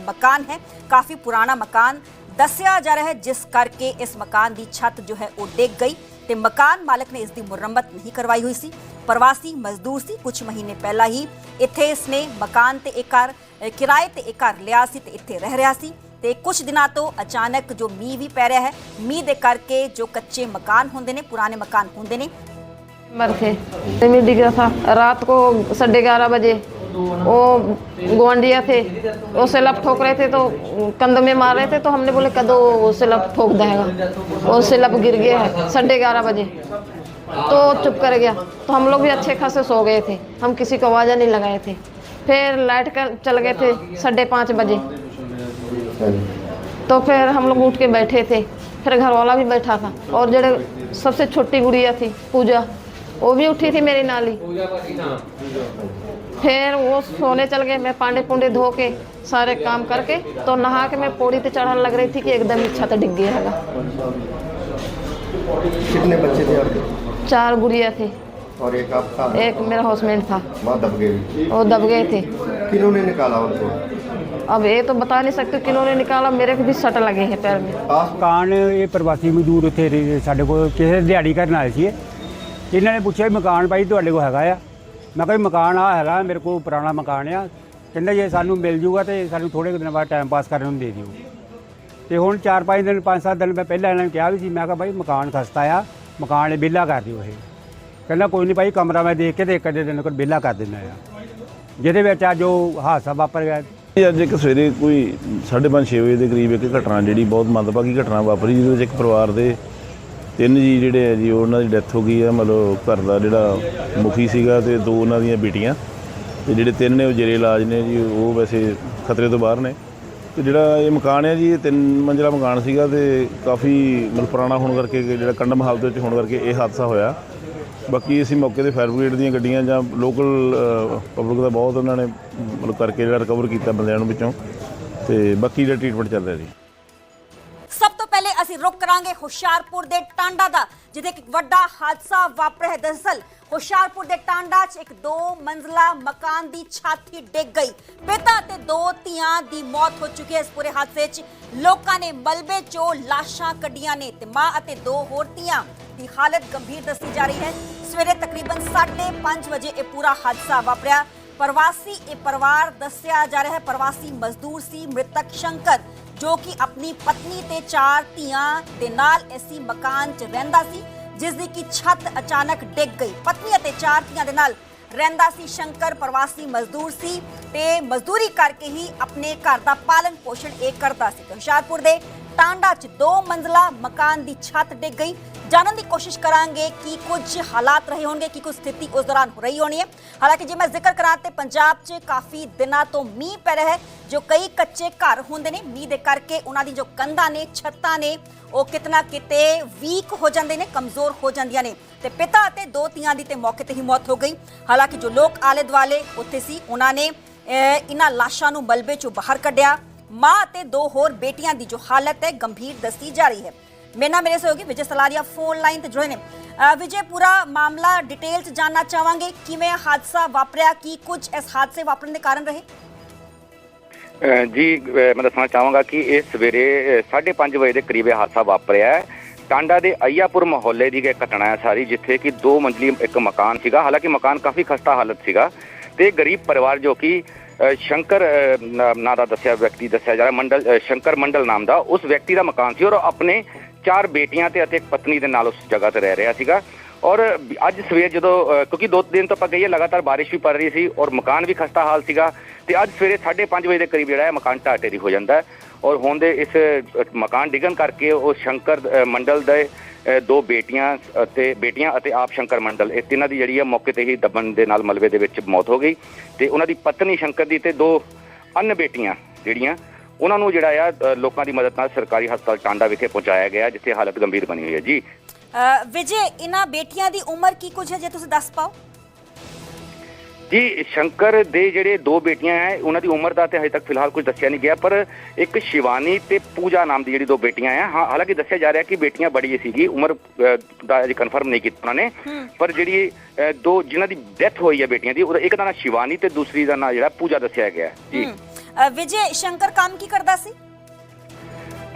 ਮਕਾਨ ਹੈ, ਕਾਫੀ ਪੁਰਾਣਾ ਮਕਾਨ ਦੱਸਿਆ ਜਾ ਰਿਹਾ ਹੈ ਜਿਸ ਕਰਕੇ ਇਸ ਮਕਾਨ ਦੀ ਛੱਤ ਜੋ ਹੈ ਉਹ ਡਿੱਗ ਗਈ ਤੇ ਮਕਾਨ ਮਾਲਕ ਨੇ ਇਸ ਦੀ ਮੁਰੰਮਤ ਨਹੀਂ ਕਰਵਾਈ ਹੋਈ ਸੀ ਪ੍ਰਵਾਸੀ ਮਜ਼ਦੂਰ ਸੀ ਕੁਝ ਮਹੀਨੇ ਪਹਿਲਾਂ ਹੀ ਇੱਥੇ ਇਸਨੇ ਮਕਾਨ ਤੇ ਇੱਕ ਘਰ ਅ, ਕਿਰਾਏ ਤੇ ਇੱਕ ਘਰ ਲਿਆ ਸੀ ਤੇ ਇੱਥੇ ਰਹਿ ਰਿਹਾ ਸੀ ਤੇ ਕੁਝ ਦਿਨਾਂ ਤੋਂ ਅਚਾਨਕ ਜੋ ਮੀਂਹ ਵੀ ਪੈ ਰਿਹਾ ਹੈ ਮੀਂਹ ਦੇ ਕਰਕੇ ਜੋ ਕੱਚੇ ਮਕਾਨ ਹੁੰਦੇ ਨੇ ਪੁਰਾਣੇ ਮਕਾਨ ਹੁੰਦੇ ਨੇ मर थे जमीन दिख रहा था रात को साढ़े ग्यारह बजे वो गुआंढिया थे वो सिलप ठोक रहे थे तो कंध में मार रहे थे तो हमने बोले, कदो, वो सिलप ठोक देगा। वो सिलप गिर गया है, साढ़े ग्यारह बजे। तो चुप कर गया। तो हम लोग भी अच्छे खासे सो गए थे। हम किसी को आवाज़ नहीं लगाए थे। फिर लाइट कर, चल गए थे साढ़े पाँच बजे। तो फिर हम लोग उठ के बैठे थे। फिर घर वाला भी बैठा था। और जड़े सबसे छोटी गुड़िया थी, पूजा, वो भी उठी थी मेरी नाली। फिर वो सोने चल गए मैं पांडे पुंडे धो के सारे काम करके तो नहा के मैं पौड़ी तो चढ़ाने लग रही थी कि एकदम ही छत डिग गया है कितने बच्चे थे आपके चार गुड़िया थे। और एक आपका? एक मेरा हाउसमेट था। दब गए वो दब गए थे। किन्होंने निकाला उनको? अब ये तो बता नहीं सकते किन्होंने निकाला मेरे को भी सट लगे हैं पैर में। कान ये प्रवासी मजदूर थे साढ़े को किसी दिहाड़ी करना आए थे इन्होंने पूछा मकान भाई थोड़े को है ਮੈਂ ਕਿਹਾ ਵੀ ਮਕਾਨ ਆ ਹੈਗਾ, ਮੇਰੇ ਕੋਲ ਪੁਰਾਣਾ ਮਕਾਨ ਆ। ਕਹਿੰਦੇ ਜੇ ਸਾਨੂੰ ਮਿਲ ਜੂਗਾ ਤੇ ਸਾਨੂੰ ਥੋੜੇ ਕੁ ਦਿਨਾਂ ਬਾਅਦ ਟਾਈਮ ਪਾਸ ਕਰਨ ਨੂੰ ਦੇ ਦਿਓ। ਤੇ ਹੁਣ 4-5 ਦਿਨ 5-7 ਦਿਨ ਮੈਂ ਪਹਿਲਾਂ ਇਹਨਾਂ ਨੂੰ ਕਿਹਾ ਵੀ ਸੀ ਮੈਂ ਕਿਹਾ ਭਾਈ ਮਕਾਨ ਖਸਤਾ ਆ, ਮਕਾਨ ਇਹ ਵਿਹਲਾ ਕਰ ਦਿਓ ਇਹ। ਕਹਿੰਦਾ ਕੋਈ ਨਹੀਂ ਭਾਈ, ਕਮਰਾ ਮੈਂ ਦੇਖ ਕੇ ਤੇ ਇੱਕ ਅੱਧੇ ਦਿਨ ਕੋਲ ਵਿਹਲਾ ਕਰ ਦਿੰਦਾ ਆ। ਜਿਹਦੇ ਵਿੱਚ ਅੱਜ ਉਹ ਹਾਦਸਾ ਵਾਪਰ ਗਿਆ। ਇਹ ਅੱਜ ਇੱਕ ਸਵੇਰੇ ਕੋਈ 5:30 6 ਵਜੇ ਦੇ ਕਰੀਬ ਇੱਕ ਘਟਨਾ ਜਿਹੜੀ ਬਹੁਤ ਮੰਦਭਾਗੀ ਘਟਨਾ ਵਾਪਰੀ, ਜਿਹਦੇ ਵਿੱਚ ਇੱਕ ਪਰਿਵਾਰ ਦੇ ਤਿੰਨ ਜੀ ਜਿਹੜੇ ਆ ਜੀ, ਉਹਨਾਂ ਦੀ ਡੈਥ ਹੋ ਗਈ ਆ, ਮਤਲਬ ਘਰ ਦਾ ਜਿਹੜਾ ਮੁਖੀ ਸੀਗਾ ਤੇ ਦੋ ਉਹਨਾਂ ਦੀਆਂ ਬੇਟੀਆਂ। ਤੇ ਜਿਹੜੇ ਤਿੰਨ ਨੇ ਉਹ ਜੇਰੇ ਇਲਾਜ ਨੇ ਜੀ, ਉਹ ਵੈਸੇ ਖਤਰੇ ਤੋਂ ਬਾਹਰ ਨੇ। ਤੇ ਜਿਹੜਾ ਇਹ ਮਕਾਨ ਹੈ ਜੀ, ਇਹ ਤਿੰਨ ਮੰਜ਼ਲਾ ਮਕਾਨ ਸੀਗਾ ਤੇ ਕਾਫੀ ਮਤਲਬ ਪੁਰਾਣਾ ਹੋਣ ਕਰਕੇ ਜਿਹੜਾ ਕੰਡਮ ਹਾਲਤ ਵਿੱਚ ਹੋਣ ਕਰਕੇ ਇਹ ਹਾਦਸਾ ਹੋਇਆ। ਬਾਕੀ ਅਸੀਂ ਮੌਕੇ ਤੇ ਫਾਇਰ ਬ੍ਰਿਗੇਡ ਦੀਆਂ ਗੱਡੀਆਂ ਜਾਂ ਲੋਕਲ ਪਬਲਿਕ ਦਾ ਬਹੁਤ ਉਹਨਾਂ ਨੇ ਮਤਲਬ ਕਰਕੇ ਜਿਹੜਾ ਰਿਕਵਰ ਕੀਤਾ ਬੰਦਿਆਂ ਨੂੰ ਵਿੱਚੋਂ। ਤੇ ਬਾਕੀ ਜਿਹੜਾ ਟ੍ਰੀਟਮੈਂਟ ਚੱਲ ਰਿਹਾ ਜੀ। ਅਸੀਂ ਰੁਕ ਹੁਸ਼ਿਆਰਪੁਰ ਦੇ ਟਾਂਡਾ ਦਾ, ਜਿੱਥੇ ਇੱਕ ਵੱਡਾ ਹਾਦਸਾ ਵਾਪਰਿਆ ਹੈ। ਦਰਅਸਲ, ਹੁਸ਼ਿਆਰਪੁਰ ਦੇ ਟਾਂਡਾ 'ਚ ਇੱਕ ਦੋ ਮੰਜ਼ਲਾ ਮਕਾਨ ਦੀ ਛੱਤ ਡਿੱਗ ਗਈ। ਪਿਤਾ ਤੇ ਦੋ ਧੀਆਂ ਦੀ ਮੌਤ ਹੋ ਚੁੱਕੀ ਹੈ। ਇਸ ਪੂਰੇ ਹਾਦਸੇ 'ਚ ਲੋਕਾਂ ਨੇ ਮਲਬੇ 'ਚੋਂ ਲਾਸ਼ਾਂ ਕੱਢੀਆਂ ਨੇ ਤੇ ਮਾਂ ਅਤੇ ਦੋ ਹੋਰ ਧੀਆਂ ਦੀ ਹਾਲਤ ਗੰਭੀਰ ਦੱਸੀ ਜਾ ਰਹੀ ਹੈ। ਸਵੇਰੇ ਤਕਰੀਬਨ 5:30 ਵਜੇ ਇਹ ਪੂਰਾ ਹਾਦਸਾ ਵਾਪਰਿਆ। ਪ੍ਰਵਾਸੀ, ਇਹ ਪਰਿਵਾਰ ਦੱਸਿਆ ਜਾ ਰਿਹਾ ਹੈ। ਪ੍ਰਵਾਸੀ ਮਜ਼ਦੂਰ ਸੀ ਮ੍ਰਿਤਕ ਸ਼ੰਕਰ। ਜੋ ਕਿ ਆਪਣੀ ਪਤਨੀ ਤੇ ਚਾਰ ਧੀਆਂ ਦੇ ਨਾਲ ਇਸੀ ਮਕਾਨ 'ਚ ਰਹਿੰਦਾ ਸੀ, ਜਿਸ ਦੀ ਕਿ ਛੱਤ ਅਚਾਨਕ ਡਿੱਗ ਗਈ। ਪਤਨੀ ਅਤੇ ਚਾਰ ਧੀਆਂ ਦੇ ਨਾਲ ਰਹਿੰਦਾ ਸੀ ਸ਼ੰਕਰ, ਪ੍ਰਵਾਸੀ ਮਜ਼ਦੂਰ ਸੀ ਤੇ ਮਜ਼ਦੂਰੀ ਕਰਕੇ ਹੀ ਆਪਣੇ ਘਰ ਦਾ ਪਾਲਣ ਪੋਸ਼ਣ ਇਹ ਕਰਦਾ ਸੀ। ਹੁਸ਼ਿਆਰਪੁਰ ਦੇ ਟਾਂਡਾ 'ਚ ਦੋ ਮੰਜ਼ਲਾ ਮਕਾਨ ਦੀ ਛੱਤ ਡਿੱਗ ਗਈ। ਜਾਣਨ ਦੀ ਕੋਸ਼ਿਸ਼ ਕਰਾਂਗੇ ਕਿ ਕੁਝ ਹਾਲਾਤ ਰਹੇ ਹੋਣਗੇ, ਕਿ ਕੁਝ ਸਥਿਤੀ ਉਸ ਦੌਰਾਨ ਹੋ ਰਹੀ ਹੋਣੀ ਹੈ। ਹਾਲਾਂਕਿ ਜੇ ਮੈਂ ਜ਼ਿਕਰ ਕਰਾਂ ਤੇ ਪੰਜਾਬ 'ਚ ਕਾਫੀ ਦਿਨਾਂ ਤੋਂ ਮੀਂਹ ਪੈ ਰਿਹਾ ਹੈ, ਜੋ ਕਈ ਕੱਚੇ ਘਰ ਹੁੰਦੇ ਨੇ। ਮੀਂਹ ਦੇ ਕਰਕੇ ਉਹਨਾਂ ਦੀ ਜੋ ਕੰਧਾਂ ਨੇ, ਛੱਤਾਂ ਨੇ, ਉਹ ਕਿਤਨਾ ਕਿਤੇ ਵੀਕ ਹੋ ਜਾਂਦੇ ਨੇ, ਕਮਜ਼ੋਰ ਹੋ ਜਾਂਦੀਆਂ ਨੇ। ਤੇ ਪਿਤਾ ਅਤੇ ਦੋ ਧੀਆਂ ਦੀ ਤੇ ਮੌਕੇ ਤੇ ਹੀ ਮੌਤ ਹੋ ਗਈ। ਹਾਲਾਂਕਿ ਜੋ ਲੋਕ ਆਲੇ ਦੁਆਲੇ ਉੱਥੇ ਸੀ, ਉਹਨਾਂ ਨੇ ਇਹਨਾਂ ਲਾਸ਼ਾਂ ਨੂੰ ਮਲਬੇ 'ਚੋਂ ਬਾਹਰ ਕੱਢਿਆ। ਮਾਂ ਅਤੇ ਦੋ ਹੋਰ ਬੇਟੀਆਂ ਦੀ ਜੋ ਹਾਲਤ ਹੈ ਗੰਭੀਰ ਦੱਸੀ ਜਾ ਰਹੀ ਹੈ। ਮੇਰੇ ਮੇਰੇ ਸਹਿਯੋਗੀ ਵਿਜੇ ਸਲਾਰੀਆ ਫੋਨ ਲਾਈਨ ਤੇ ਜੁੜੇ ਨੇ। ਵਿਜੇ, ਪੂਰਾ ਮਾਮਲਾ ਡਿਟੇਲ ਚ ਜਾਨਣਾ ਚਾਹਾਂਗੇ। ਕਿਵੇਂ ਹਾਦਸਾ ਵਾਪਰਿਆ? ਕੀ ਕੁਝ ਇਸ ਹਾਦਸੇ ਵਾਪਰਨ ਦੇ ਕਾਰਨ ਰਹੇ? ਜੀ ਮੈਂ ਦੱਸਣਾ ਚਾਹਾਂਗਾ ਕਿ ਇਹ ਸਵੇਰੇ 5:30 ਵਜੇ ਦੇ ਕਰੀਬ ਇਹ ਹਾਦਸਾ ਵਾਪਰਿਆ ਹੈ। ਟਾਂਡਾ ਦੇ ਅਈਆਪੁਰ ਮੁਹੱਲੇ ਦੀ ਇਹ ਘਟਨਾ ਹੈ ਸਾਰੀ, ਜਿੱਥੇ ਕਿ ਦੋ ਮੰਜ਼ਲੀ ਇੱਕ ਮਕਾਨ ਸੀਗਾ। ਹਾਲਾਂਕਿ ਮਕਾਨ ਕਾਫੀ ਖਸਤਾ ਹਾਲਤ ਸੀਗਾ ਤੇ ਗਰੀਬ ਪਰਿਵਾਰ ਜੋ ਕਿ ਸ਼ੰਕਰ ਨਾਂ ਦਾ ਦੱਸਿਆ ਵਿਅਕਤੀ ਦੱਸਿਆ ਜਾ ਰਿਹਾ, ਮੰਡਲ ਸ਼ੰਕਰ ਮੰਡਲ ਨਾਮ ਦਾ, ਉਸ ਵਿਅਕਤੀ ਦਾ ਮਕਾਨ ਸੀ ਔਰ ਆਪਣੇ ਚਾਰ ਬੇਟੀਆਂ ਤੇ ਅਤੇ ਇੱਕ ਪਤਨੀ ਦੇ ਨਾਲ ਉਸ ਜਗ੍ਹਾ ਤੇ ਰਹਿ ਰਿਹਾ ਸੀਗਾ। ਔਰ ਅੱਜ ਸਵੇਰ ਜਦੋਂ ਕਿਉਂਕਿ ਦੋ ਦਿਨ ਤੋਂ ਆਪਾਂ ਕਹੀਏ ਲਗਾਤਾਰ ਬਾਰਿਸ਼ ਵੀ ਪੜ ਰਹੀ ਸੀ ਔਰ ਮਕਾਨ ਵੀ ਖਸਤਾ ਹਾਲ ਸੀਗਾ, ਤੇ ਅੱਜ ਸਵੇਰੇ 5:30 ਵਜੇ ਦੇ ਕਰੀਬ ਜਿਹੜਾ ਹੈ ਮਕਾਨ ਢਾਹ ਢੇਰੀ ਹੋ ਜਾਂਦਾ ਔਰ ਹੁਣ ਦੇ ਇਸ ਮਕਾਨ ਡਿੱਗਣ ਕਰਕੇ ਉਹ ਸ਼ੰਕਰ ਮੰਡਲ ਦੇ ਦੋ ਬੇਟੀਆਂ ਅਤੇ ਬੇਟੀਆਂ ਅਤੇ ਆਪ ਸ਼ੰਕਰ ਮੰਡਲ, ਇਹ ਤਿੰਨਾਂ ਦੀ ਜਿਹੜੀ ਹੈ ਮੌਕੇ ਤੇ ਹੀ ਦਬਣ ਦੇ ਨਾਲ ਮਲਬੇ ਦੇ ਵਿੱਚ ਮੌਤ ਹੋ ਗਈ ਤੇ ਉਹਨਾਂ ਦੀ ਪਤਨੀ ਸ਼ੰਕਰ ਦੀ ਤੇ ਦੋ ਅਨ ਬੇਟੀਆਂ ਜਿਹੜੀਆਂ, ਉਹਨਾਂ ਨੂੰ ਜਿਹੜਾ ਆ ਲੋਕਾਂ ਦੀ ਮਦਦ ਨਾਲ ਸਰਕਾਰੀ ਹਸਪਤਾਲ ਟਾਂਡਾ ਵਿਖੇ ਪਹੁੰਚਾਇਆ ਗਿਆ, ਜਿੱਥੇ ਹਾਲਤ ਗੰਭੀਰ ਬਣੀ ਹੋਈ ਹੈ। ਜੀ। ਵਿਜੇ, ਇਹਨਾਂ ਬੇਟੀਆਂ ਦੀ ਉਮਰ ਕੀ ਕੁਝ ਹੈ, ਜੇ ਤੁਸੀਂ ਦੱਸ ਪਾਓ? ਜੀ ਸ਼ੰਕਰ ਦੇ ਜਿਹੜੇ ਦੋ ਬੇਟੀਆਂ ਹੈ ਉਹਨਾਂ ਦੀ ਉਮਰ ਦਾ ਤੇ ਹਜੇ ਤੱਕ ਫਿਲਹਾਲ ਕੁਝ ਦੱਸਿਆ ਨਹੀਂ ਗਿਆ ਪਰ ਇੱਕ ਸ਼ਿਵਾਨੀ ਤੇ ਪੂਜਾ ਨਾਮ ਦੀ ਜਿਹੜੀ ਦੋ ਬੇਟੀਆਂ ਹੈ ਹਾਲਾਂਕਿ ਦੱਸਿਆ ਜਾ ਰਿਹਾ ਕਿ ਬੇਟੀਆਂ ਬੜੀ ਸੀਗੀ ਉਮਰ ਦਾ ਅਜੇ ਕਨਫਰਮ ਨਹੀਂ ਕੀਤਾ ਉਹਨਾਂ ਨੇ ਪਰ ਜਿਹੜੀ ਦੋ ਜਿਨ੍ਹਾਂ ਦੀ ਡੈਥ ਹੋਈ ਹੈ ਬੇਟੀਆਂ ਦੀ ਉਹਦਾ ਇੱਕ ਦਾ ਨਾਂ ਸ਼ਿਵਾਨੀ ਤੇ ਦੂਸਰੀ ਦਾ ਨਾਂ ਜਿਹੜਾ ਪੂਜਾ ਦੱਸਿਆ ਗਿਆ। ਜੀ। ਵਿਜੇ ਸ਼ੰਕਰ ਕੰਮ ਕੀ ਕਰਦਾ ਸੀ?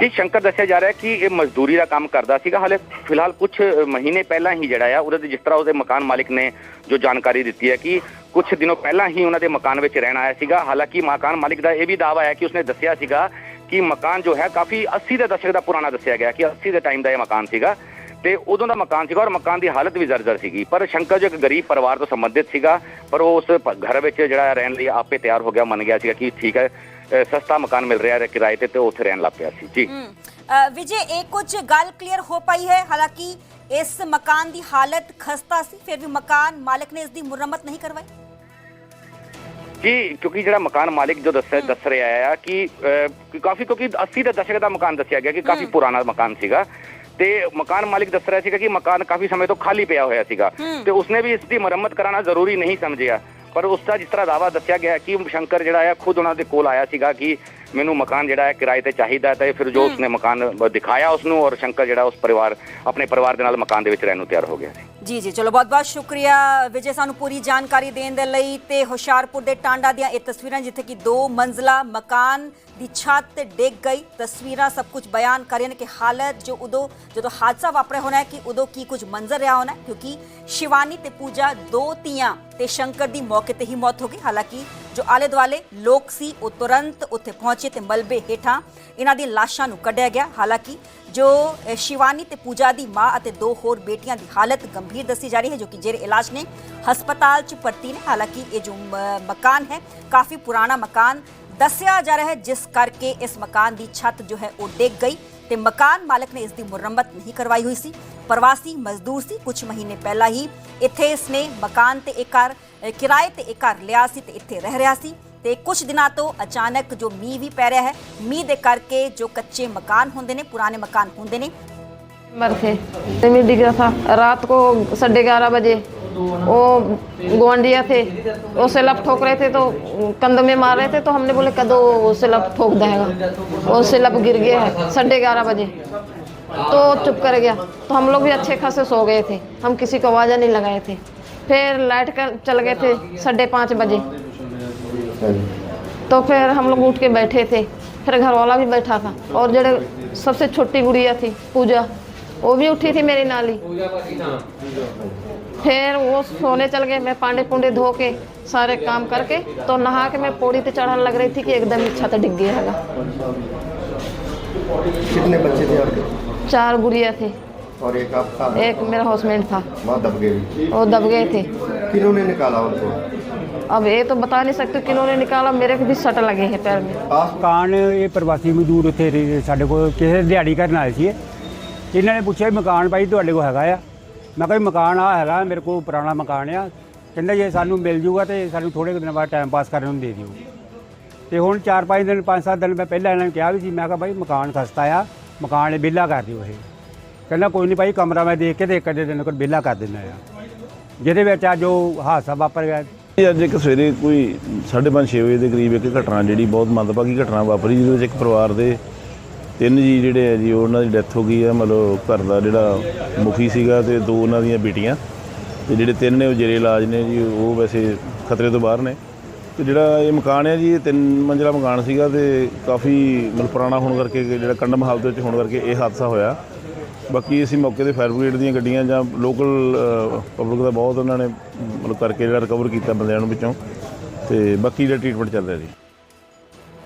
ਜੀ ਸ਼ੰਕਰ ਦੱਸਿਆ ਜਾ ਰਿਹਾ ਕਿ ਇਹ ਮਜ਼ਦੂਰੀ ਦਾ ਕੰਮ ਕਰਦਾ ਸੀਗਾ, ਹਾਲੇ ਫਿਲਹਾਲ ਕੁਝ ਮਹੀਨੇ ਪਹਿਲਾਂ ਹੀ ਜਿਹੜਾ ਆ, ਉਹਦੇ ਜਿਸ ਤਰ੍ਹਾਂ ਉਹਦੇ ਮਕਾਨ ਮਾਲਿਕ ਨੇ ਜੋ ਜਾਣਕਾਰੀ ਦਿੱਤੀ ਹੈ ਕਿ ਕੁਝ ਦਿਨੋਂ ਪਹਿਲਾਂ ਹੀ ਉਹਨਾਂ ਦੇ ਮਕਾਨ ਵਿੱਚ ਰਹਿਣ ਆਇਆ ਸੀਗਾ। ਹਾਲਾਂਕਿ ਮਕਾਨ ਮਾਲਿਕ ਦਾ ਇਹ ਵੀ ਦਾਅਵਾ ਹੈ ਕਿ ਉਸਨੇ ਦੱਸਿਆ ਸੀਗਾ ਕਿ ਮਕਾਨ ਜੋ ਹੈ ਕਾਫੀ 80 ਦੇ ਦਸ਼ਕ ਦਾ ਪੁਰਾਣਾ ਦੱਸਿਆ ਗਿਆ ਕਿ 80 ਦੇ ਟਾਈਮ ਦਾ ਇਹ ਮਕਾਨ ਸੀਗਾ ਤੇ ਉਦੋਂ ਦਾ ਮਕਾਨ ਸੀਗਾ ਔਰ ਮਕਾਨ ਦੀ ਹਾਲਤ ਵੀ ਜ਼ਰਜ਼ਰ ਸੀਗੀ। ਪਰ ਸ਼ੰਕਰ ਜੋ ਇੱਕ ਗਰੀਬ ਪਰਿਵਾਰ ਤੋਂ ਸੰਬੰਧਿਤ ਸੀਗਾ, ਪਰ ਉਹ ਉਸ ਘਰ ਵਿੱਚ ਜਿਹੜਾ ਰਹਿਣ ਲਈ ਆਪੇ ਤਿਆਰ ਹੋ ਗਿਆ, ਮੰਨ ਗਿਆ ਸੀਗਾ ਕਿ ਠੀਕ ਹੈ ਅ, ਸਸਤਾ ਮਕਾਨ ਮਿਲ ਰਿਹਾ ਹੈ ਕਿਰਾਏ ਤੇ ਤੇ ਉਹ ਉੱਥੇ ਰਹਿਣ ਲੱਗ ਪਿਆ ਸੀ ਜੀ ਹਮ, ਅ, ਵਿਜੇ ਇਹ ਕੁਝ ਗੱਲ ਕਲੀਅਰ ਹੋ ਪਾਈ ਹੈ ਹਾਲਾਂਕਿ ਇਸ ਮਕਾਨ ਦੀ ਹਾਲਤ ਖਸਤਾ ਸੀ ਫਿਰ ਵੀ ਮਕਾਨ ਮਾਲਕ ਨੇ ਇਸ ਦੀ ਮੁਰੰਮਤ ਨਹੀਂ ਕਰਵਾਈ ਜੀ ਕਿਉਂਕਿ ਜਿਹੜਾ ਮਕਾਨ ਮਾਲਿਕ ਜੋ ਦੱਸ ਦੱਸ ਰਿਹਾ ਆ ਕਿ ਕਾਫੀ ਕਿਉਂਕਿ 80 ਦੇ ਦਸ਼ਕ ਦਾ ਮਕਾਨ ਦੱਸਿਆ ਗਿਆ ਕਿ ਕਾਫੀ ਪੁਰਾਣਾ ਮਕਾਨ ਸੀਗਾ ਤੇ ਮਕਾਨ ਮਾਲਿਕ ਦੱਸ ਰਿਹਾ ਸੀਗਾ ਕਿ ਮਕਾਨ ਕਾਫੀ ਸਮੇਂ ਤੋਂ ਖਾਲੀ ਪਿਆ ਹੋਇਆ ਸੀਗਾ। ਤੇ ਉਸਨੇ ਵੀ ਇਸ ਦੀ ਮੁਰੰਮਤ ਕਰਾਉਣਾ ਜ਼ਰੂਰੀ ਨਹੀਂ ਸਮਝਿਆ। ਪਰ ਉਸ ਦਾ ਜਿਸ ਤਰ੍ਹਾਂ ਦਾਵਾ ਦੱਸਿਆ ਗਿਆ ਕਿ ਸ਼ੰਕਰ ਜਿਹੜਾ ਆ ਖੁਦ ਉਹਨਾਂ ਦੇ ਕੋਲ ਆਇਆ ਸੀਗਾ ਕਿ ਮੈਨੂੰ ਮਕਾਨ ਜਿਹੜਾ ਹੈ ਕਿਰਾਏ ਤੇ ਚਾਹੀਦਾ ਤੇ ਫਿਰ ਜੋ ਉਸਨੇ ਮਕਾਨ ਦਿਖਾਇਆ ਉਸਨੂੰ ਔਰ ਸ਼ੰਕਰ ਜਿਹੜਾ ਉਸ ਪਰਿਵਾਰ ਆਪਣੇ ਪਰਿਵਾਰ ਦੇ ਨਾਲ ਮਕਾਨ ਦੇ ਵਿੱਚ ਰਹਿਣ ਨੂੰ ਤਿਆਰ ਹੋ ਗਿਆ। ਸੀ ਜੀ ਜੀ ਚਲੋ ਬਹੁਤ ਬਹੁਤ ਸ਼ੁਕਰੀਆ ਵਿਜੇ ਸਾਨੂੰ ਪੂਰੀ ਜਾਣਕਾਰੀ ਦੇਣ ਦੇ ਲਈ ਤੇ ਹੁਸ਼ਿਆਰਪੁਰ ਦੇ ਟਾਂਡਾ ਦੀਆਂ ਇਹ ਤਸਵੀਰਾਂ ਜਿੱਥੇ ਕਿ ਦੋ ਮੰਜ਼ਲਾ ਮਕਾਨ ਦੀ ਛੱਤ ਡਿੱਗ ਗਈ। ਤਸਵੀਰਾਂ ਸਭ ਕੁਝ ਬਿਆਨ ਕਰ ਰਹੀਆਂ ਨੇ ਕਿ ਹਾਲਤ ਜੋ ਉਦੋਂ ਜਦੋਂ ਹਾਦਸਾ ਵਾਪਰਿਆ ਹੋਣਾ ਹੈ ਕਿ ਉਦੋਂ ਕੀ ਕੁਝ ਮੰਜ਼ਰ ਰਿਹਾ ਹੋਣਾ ਕਿਉਂਕਿ ਸ਼ਿਵਾਨੀ ਤੇ ਪੂਜਾ ਦੋ ਧੀਆਂ ਤੇ ਸ਼ੰਕਰ ਦੀ ਮੌਕੇ ਤੇ ਹੀ ਮੌਤ ਹੋ ਗਈ। ਹਾਲਾਂਕਿ ਜੋ ਆਲੇ ਦੁਆਲੇ ਲੋਕ ਸੀ, ਉਹ ਤੁਰੰਤ ਉੱਥੇ ਪਹੁੰਚੇ ਤੇ ਮਲਬੇ ਹੇਠਾਂ ਇਹਨਾਂ ਦੀ ਲਾਸ਼ਾਂ ਨੂੰ ਕੱਢਿਆ ਗਿਆ। ਹਾਲਾਂਕਿ ਜੋ ਸ਼ਿਵਾਨੀ ਤੇ ਪੂਜਾ ਦੀ ਮਾਂ ਅਤੇ ਦੋ ਹੋਰ ਬੇਟੀਆਂ ਦੀ ਹਾਲਤ ਗੰਭੀਰ ਦੱਸੀ ਜਾ ਰਹੀ ਹੈ, ਜੋ ਕਿ ਜੇਰੇ ਇਲਾਜ ਨੇ ਹਸਪਤਾਲ 'ਚ ਭਰਤੀ ਨੇ। ਹਾਲਾਂਕਿ ਇਹ ਜੋ ਮਕਾਨ ਹੈ, ਕਾਫੀ ਪੁਰਾਣਾ ਮਕਾਨ ਦੱਸਿਆ ਜਾ ਰਿਹਾ ਹੈ, ਜਿਸ ਕਰਕੇ ਇਸ ਮਕਾਨ ਦੀ ਛੱਤ ਜੋ ਹੈ, ਉਹ ਡਿੱਗ ਗਈ ਤੇ ਮਕਾਨ ਮਾਲਕ ਨੇ ਇਸ ਦੀ ਮੁਰੰਮਤ ਨਹੀਂ ਕਰਵਾਈ ਹੋਈ ਸੀ। ਪ੍ਰਵਾਸੀ ਮਜ਼ਦੂਰ ਸੀ। ਕੁਝ ਮਹੀਨੇ ਪਹਿਲਾਂ ਹੀ ਇੱਥੇ ਇਸ ਨੇ ਮਕਾਨ ਤੇ ਇੱਕ ਘਰ ਕਿਰਾਏ ਤੇ ਇੱਕ ਘਰ ਲਿਆ ਸੀ ਤੇ ਇੱਥੇ ਰਹਿ ਰਿਹਾ ਸੀ ਤੇ ਕੁਝ ਦਿਨਾਂ ਤੋਂ ਅਚਾਨਕ ਜੋ ਮੀਂਹ ਵੀ ਪੈ ਰਿਹਾ ਹੈ ਮੀਂਹ ਦੇ ਕਰਕੇ ਜੋ ਕੱਚੇ ਮਕਾਨ ਹੁੰਦੇ ਨੇ ਪੁਰਾਣੇ ਮਕਾਨ ਹੁੰਦੇ ਨੇ मर थे जमीन डिगा था रात को साढ़े ग्यारह बजे वो गुआंढिया थे वो सिलप ठोक रहे थे तो कंध में मार रहे थे तो हमने बोले कदो वो सिलप ठोक देगा वो सिलप गिर गया है साढ़े ग्यारह बजे तो चुप कर गया तो हम लोग भी अच्छे खासे सो गए थे हम किसी को आवाज़ नहीं लगाए थे फिर लाइट कर चल गए थे साढ़े पाँच बजे। तो फिर हम लोग उठ के बैठे थे। फिर घर वाला भी बैठा था और जड़े सबसे छोटी गुड़िया थी पूजा वो भी उठी थी मेरी नाली। फिर वो सोने चल गए मैं पांडे पुंडे धो के सारे काम करके तो नहा के मैं पौड़ी पे चढ़ाने लग रही थी कि एकदम ही छत डिग गया कितने बच्चे थे आपके चार गुड़िया थे। और एक आपका एक मेरा हाउसमेट था वहाँ दब गए वो दब गए थे किन्होंने निकाला उनको अब ये तो बता नहीं सकते किन्होंने निकाला मेरे को भी सट लगे हैं पैर में पास ਮਕਾਨ ਇਹ ਪ੍ਰਵਾਸੀ ਮਜ਼ਦੂਰ ਉੱਥੇ ਰਹਿ- ਸਾਡੇ ਕੋਲ ਕਿਸੇ ਦਿਹਾੜੀ ਕਰਨ ਆਏ ਸੀ ਇਹਨਾਂ ਨੇ ਪੁੱਛਿਆ ਵੀ ਮਕਾਨ ਭਾਈ ਤੁਹਾਡੇ ਕੋਲ ਹੈਗਾ ਆ ਮੈਂ ਕਿਹਾ ਵੀ ਮਕਾਨ ਆ ਹੈਗਾ ਮੇਰੇ ਕੋਲ ਪੁਰਾਣਾ ਮਕਾਨ ਆ ਕਹਿੰਦਾ ਜੇ ਸਾਨੂੰ ਮਿਲ ਜੂਗਾ ਤੇ ਸਾਨੂੰ ਥੋੜੇ ਕੁ ਦਿਨਾਂ ਬਾਅਦ ਟਾਈਮ ਪਾਸ ਕਰਨ ਨੂੰ ਦੇ ਦਿਓ ਤੇ ਹੁਣ 4-5 ਦਿਨ 5-7 ਦਿਨ ਮੈਂ ਪਹਿਲਾਂ ਇਹਨਾਂ ਨੂੰ ਕਿਹਾ ਵੀ ਸੀ ਮੈਂ ਕਿਹਾ ਭਾਈ ਮਕਾਨ ਖਸਤਾ ਆ ਮਕਾਨ ਇਹ ਵਿਹਲਾ ਕਰ ਦਿਓ ਇਹ ਕਹਿੰਦਾ ਕੋਈ ਨਹੀਂ ਭਾਈ, ਕਮਰਾ ਮੈਂ ਦੇਖ ਕੇ ਤੇ ਇੱਕ ਅੱਧੇ ਦਿਨ ਕੋਲ ਵਿਹਲਾ ਕਰ ਦਿੰਦਾ ਆ। ਜਿਹਦੇ ਵਿੱਚ ਆ ਜੋ ਹਾਦਸਾ ਵਾਪਰ ਗਿਆ। ਇਹ ਅੱਜ ਇੱਕ ਸਵੇਰੇ ਕੋਈ 5:30 ਛੇ ਵਜੇ ਦੇ ਕਰੀਬ ਇੱਕ ਘਟਨਾ ਜਿਹੜੀ ਬਹੁਤ ਮੰਦਭਾਗੀ ਘਟਨਾ ਵਾਪਰੀ, ਜਿਹਦੇ ਵਿੱਚ ਇੱਕ ਪਰਿਵਾਰ ਦੇ ਤਿੰਨ ਜੀ ਜਿਹੜੇ ਆ ਜੀ, ਉਹਨਾਂ ਦੀ ਡੈਥ ਹੋ ਗਈ ਆ। ਮਤਲਬ ਘਰ ਦਾ ਜਿਹੜਾ ਮੁਖੀ ਸੀਗਾ ਤੇ ਦੋ ਉਹਨਾਂ ਦੀਆਂ ਬੇਟੀਆਂ। ਤੇ ਜਿਹੜੇ ਤਿੰਨ ਨੇ, ਉਹ ਜੇਰੇ ਇਲਾਜ ਨੇ ਜੀ, ਉਹ ਵੈਸੇ ਖਤਰੇ ਤੋਂ ਬਾਹਰ ਨੇ। ਤੇ ਜਿਹੜਾ ਇਹ ਮਕਾਨ ਹੈ ਜੀ, ਇਹ ਤਿੰਨ ਮੰਜ਼ਿਲਾ ਮਕਾਨ ਸੀਗਾ ਤੇ ਕਾਫੀ ਮਤਲਬ ਪੁਰਾਣਾ ਹੋਣ ਕਰਕੇ, ਜਿਹੜਾ ਕੰਡਮ ਹਾਲਤ ਵਿੱਚ ਹੋਣ ਕਰਕੇ ਇਹ ਹਾਦਸਾ ਹੋਇਆ। ਬਾਕੀ ਅਸੀਂ ਮੌਕੇ ਤੇ ਫਾਇਰ ਬ੍ਰਿਗੇਡ ਦੀਆਂ ਗੱਡੀਆਂ ਜਾਂ ਲੋਕਲ ਪਬਲਿਕ ਦਾ ਬਹੁਤ ਉਹਨਾਂ ਨੇ ਮਤਲਬ ਕਰਕੇ ਜਿਹੜਾ ਰਿਕਵਰ ਕੀਤਾ ਬੰਦਿਆਂ ਨੂੰ ਵਿੱਚੋਂ। ਤੇ ਬਾਕੀ ਦਾ ਟ੍ਰੀਟਮੈਂਟ ਚੱਲ ਰਿਹਾ ਜੀ।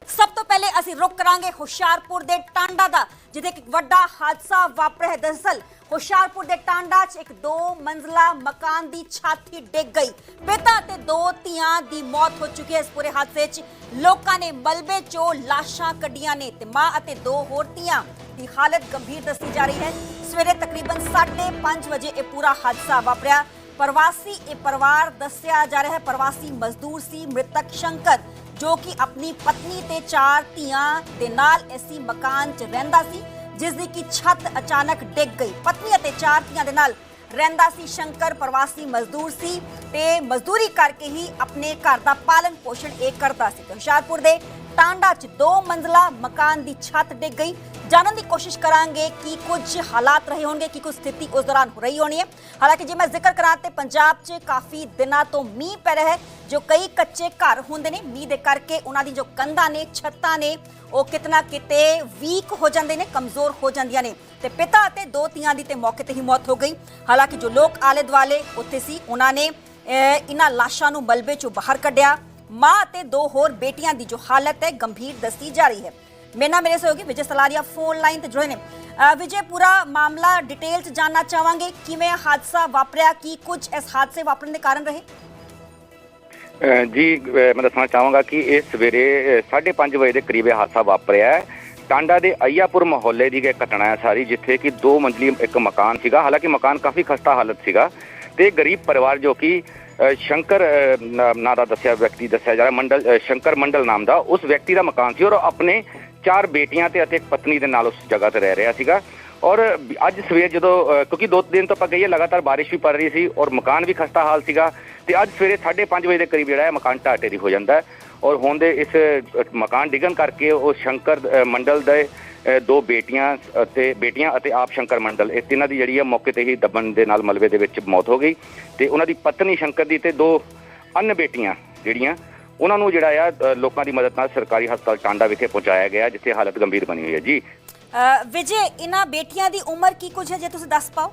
ਸਭ ਤੋਂ ਪਹਿਲੇ ਅਸੀਂ ਰੁਕ ਕਰਾਂਗੇ ਹੁਸ਼ਿਆਰਪੁਰ ਦੇ ਟਾਂਡਾ ਦਾ, ਜਿੱਥੇ ਇੱਕ ਵੱਡਾ ਹਾਦਸਾ ਵਾਪਰਿਆ ਹੈ। ਦਰਅਸਲ, ਹੁਸ਼ਿਆਰਪੁਰ ਦੇ ਟਾਂਡਾ 'ਚ ਇੱਕ ਦੋ ਮੰਜ਼ਲਾ ਮਕਾਨ ਦੀ ਛਾਤੀ ਡਿੱਗ ਗਈ। ਪਿਤਾ ਤੇ ਦੋ ਧੀਆਂ ਦੀ ਮੌਤ ਹੋ ਚੁੱਕੀ ਹੈ। ਇਸ ਪੂਰੇ ਹਾਦਸੇ 'ਚ ਲੋਕਾਂ ਨੇ ਮਲਬੇ 'ਚੋਂ ਲਾਸ਼ਾਂ ਕੱਢੀਆਂ ਨੇ ਤੇ ਮਾਂ ਅਤੇ ਦੋ ਹੋਰ ਧੀਆਂ ਦੀ ਹਾਲਤ ਗੰਭੀਰ ਦੱਸੀ ਜਾ ਰਹੀ ਹੈ। ਸਵੇਰੇ ਤਕਰੀਬਨ 5:30 ਵਜੇ ਇਹ ਪੂਰਾ ਹਾਦਸਾ ਵਾਪਰਿਆ। ਪ੍ਰਵਾਸੀ, ਇਹ ਪਰਿਵਾਰ ਦੱਸਿਆ ਜਾ ਰਿਹਾ ਹੈ, ਪ੍ਰਵਾਸੀ ਮਜ਼ਦੂਰ ਸੀ, ਮ੍ਰਿਤਕ ਸ਼ੰਕਰ, ਜੋ ਕਿ ਆਪਣੀ ਪਤਨੀ ਤੇ ਚਾਰ ਧੀਆਂ ਦੇ ਨਾਲ ਇਸੀ ਮਕਾਨ 'ਚ ਰਹਿੰਦਾ ਸੀ ਜਿਸ ਦੀ ਕਿ ਛੱਤ ਅਚਾਨਕ ਡਿੱਗ ਗਈ। ਪਤਨੀ ਅਤੇ ਚਾਰ ਧੀਆਂ ਦੇ ਨਾਲ ਰਹਿੰਦਾ ਸੀ ਸ਼ੰਕਰ, ਪ੍ਰਵਾਸੀ ਮਜ਼ਦੂਰ ਸੀ ਤੇ ਮਜ਼ਦੂਰੀ ਕਰਕੇ ਹੀ ਆਪਣੇ ਘਰ ਦਾ ਪਾਲਣ ਪੋਸ਼ਣ ਇਹ ਕਰਦਾ ਸੀ। ਹੁਸ਼ਿਆਰਪੁਰ ਦੇ ਟਾਂਡਾ 'ਚ ਦੋ ਮੰਜ਼ਲਾ ਮਕਾਨ ਦੀ ਛੱਤ ਡਿੱਗ ਗਈ। ਜਾਣਨ ਦੀ ਕੋਸ਼ਿਸ਼ ਕਰਾਂਗੇ ਕਿ ਕੁਝ ਹਾਲਾਤ ਰਹੇ ਹੋਣਗੇ, ਕਿ ਕੁਝ ਸਥਿਤੀ ਉਸ ਦੌਰਾਨ ਹੋ ਰਹੀ ਹੋਣੀ ਹੈ। ਹਾਲਾਂਕਿ ਜੇ ਮੈਂ ਜ਼ਿਕਰ ਕਰਾਂ ਤੇ ਪੰਜਾਬ 'ਚ ਕਾਫੀ ਦਿਨਾਂ ਤੋਂ ਮੀਂਹ ਪੈ ਰਿਹਾ ਹੈ, ਜੋ ਕਈ ਕੱਚੇ ਘਰ ਹੁੰਦੇ ਨੇ, ਮੀਂਹ ਦੇ ਕਰਕੇ ਉਹਨਾਂ ਦੀ ਜੋ ਕੰਧਾਂ ਨੇ, ਛੱਤਾਂ ਨੇ, ਉਹ ਕਿਤਨਾ ਕਿਤੇ ਵੀਕ ਹੋ ਜਾਂਦੇ ਨੇ, ਕਮਜ਼ੋਰ ਹੋ ਜਾਂਦੀਆਂ ਨੇ। ਤੇ ਪਿਤਾ ਅਤੇ ਦੋ ਧੀਆਂ ਦੀ ਤੇ ਮੌਕੇ ਤੇ ਹੀ ਮੌਤ ਹੋ ਗਈ। ਹਾਲਾਂਕਿ ਜੋ ਲੋਕ ਆਲੇ ਦੁਆਲੇ ਉੱਥੇ ਸੀ, ਉਹਨਾਂ ਨੇ ਇਹਨਾਂ ਲਾਸ਼ਾਂ ਨੂੰ ਮਲਬੇ 'ਚੋਂ ਬਾਹਰ ਕੱਢਿਆ। ਮਾਂ ਅਤੇ ਦੋ ਹੋਰ ਬੇਟੀਆਂ ਦੀ ਜੋ ਹਾਲਤ ਹੈ ਗੰਭੀਰ ਦੱਸੀ ਜਾ ਰਹੀ ਹੈ। ਮੇਰੇ ਨਾਲ ਮੇਰੇ ਸਹਿਯੋਗੀ ਵਿਜੇ ਸਲਾਰੀਆ ਫੋਨ ਲਾਈਨ ਤੇ ਜੁੜੇ ਨੇ। ਵਿਜੇ, ਪੂਰਾ ਮਾਮਲਾ ਡਿਟੇਲ ਚ ਜਾਨਣਾ ਚਾਹਾਂਗੇ। ਕਿਵੇਂ ਹਾਦਸਾ ਵਾਪਰਿਆ? ਕੀ ਕੁਝ ਇਸ ਹਾਦਸੇ ਵਾਪਰਨ ਦੇ ਕਾਰਨ ਰਹੇ? ਜੀ ਮੈਂ ਦੱਸਣਾ ਚਾਹਾਂਗਾ ਕਿ ਇਹ ਸਵੇਰੇ 5:30 ਵਜੇ ਦੇ ਕਰੀਬ ਇਹ ਹਾਦਸਾ ਵਾਪਰਿਆ ਹੈ। ਟਾਂਡਾ ਦੇ ਅਈਆਪੁਰ ਮੁਹੱਲੇ ਦੀ ਇਹ ਘਟਨਾ ਹੈ ਸਾਰੀ, ਜਿੱਥੇ ਕਿ ਦੋ ਮੰਜ਼ਲੀ ਇੱਕ ਮਕਾਨ ਸੀਗਾ। ਹਾਲਾਂਕਿ ਮਕਾਨ ਕਾਫੀ ਖਸਤਾ ਹਾਲਤ ਸੀਗਾ ਤੇ ਗਰੀਬ ਪਰਿਵਾਰ ਜੋ ਕਿ ਸ਼ੰਕਰ ਅ, ਨਾਂ ਦਾ ਦੱਸਿਆ ਵਿਅਕਤੀ ਦੱਸਿਆ ਜਾ ਰਿਹਾ ਮੰਡਲ ਸ਼ੰਕਰ ਮੰਡਲ ਨਾਮ ਦਾ ਉਸ ਵਿਅਕਤੀ ਦਾ ਮਕਾਨ ਸੀ ਔਰ ਆਪਣੇ ਚਾਰ ਬੇਟੀਆਂ ਤੇ ਅਤੇ ਇੱਕ ਪਤਨੀ ਦੇ ਨਾਲ ਉਸ ਜਗ੍ਹਾ ਤੇ ਰਹਿ ਰਿਹਾ ਸੀਗਾ। ਔਰ ਅੱਜ ਸਵੇਰ ਜਦੋਂ ਕਿਉਂਕਿ ਦੋ ਦਿਨ ਤੋਂ ਆਪਾਂ ਕਹੀਏ ਲਗਾਤਾਰ ਬਾਰਿਸ਼ ਵੀ ਪੜ ਰਹੀ ਸੀ ਔਰ ਮਕਾਨ ਵੀ ਖਸਤਾ ਹਾਲ ਸੀਗਾ ਤੇ ਅੱਜ ਸਵੇਰੇ 5:30 ਵਜੇ ਦੇ ਕਰੀਬ ਜਿਹੜਾ ਹੈ ਮਕਾਨ ਢਾਟੇ ਦੀ ਹੋ ਜਾਂਦਾ ਔਰ ਹੁਣ ਦੇ ਇਸ ਮਕਾਨ ਡਿੱਗਣ ਕਰਕੇ ਉਹ ਸ਼ੰਕਰ ਮੰਡਲ ਦੇ ਦੋ ਬੇਟੀਆਂ ਅਤੇ ਬੇਟੀਆਂ ਅਤੇ ਆਪ ਸ਼ੰਕਰ ਮੰਡਲ। ਇਹ ਤਿੰਨਾਂ ਦੀ ਜਿਹੜੀ ਹੈ ਮੌਕੇ ਤੇ ਹੀ ਦਬਣ ਦੇ ਨਾਲ ਮਲਬੇ ਦੇ ਵਿੱਚ ਮੌਤ ਹੋ ਗਈ ਤੇ ਉਹਨਾਂ ਦੀ ਪਤਨੀ ਸ਼ੰਕਰ ਦੀ ਤੇ ਦੋ ਅਨ ਬੇਟੀਆਂ ਜਿਹੜੀਆਂ, ਉਹਨਾਂ ਨੂੰ ਜਿਹੜਾ ਆ ਲੋਕਾਂ ਦੀ ਮਦਦ ਨਾਲ ਸਰਕਾਰੀ ਹਸਪਤਾਲ ਟਾਂਡਾ ਵਿਖੇ ਪਹੁੰਚਾਇਆ ਗਿਆ, ਜਿੱਥੇ ਹਾਲਤ ਗੰਭੀਰ ਬਣੀ ਹੋਈ ਹੈ। ਜੀ। ਵਿਜੇ, ਇਹਨਾਂ ਬੇਟੀਆਂ ਦੀ ਉਮਰ ਕੀ ਕੁਝ ਹੈ, ਜੇ ਤੁਸੀਂ ਦੱਸ ਪਾਓ?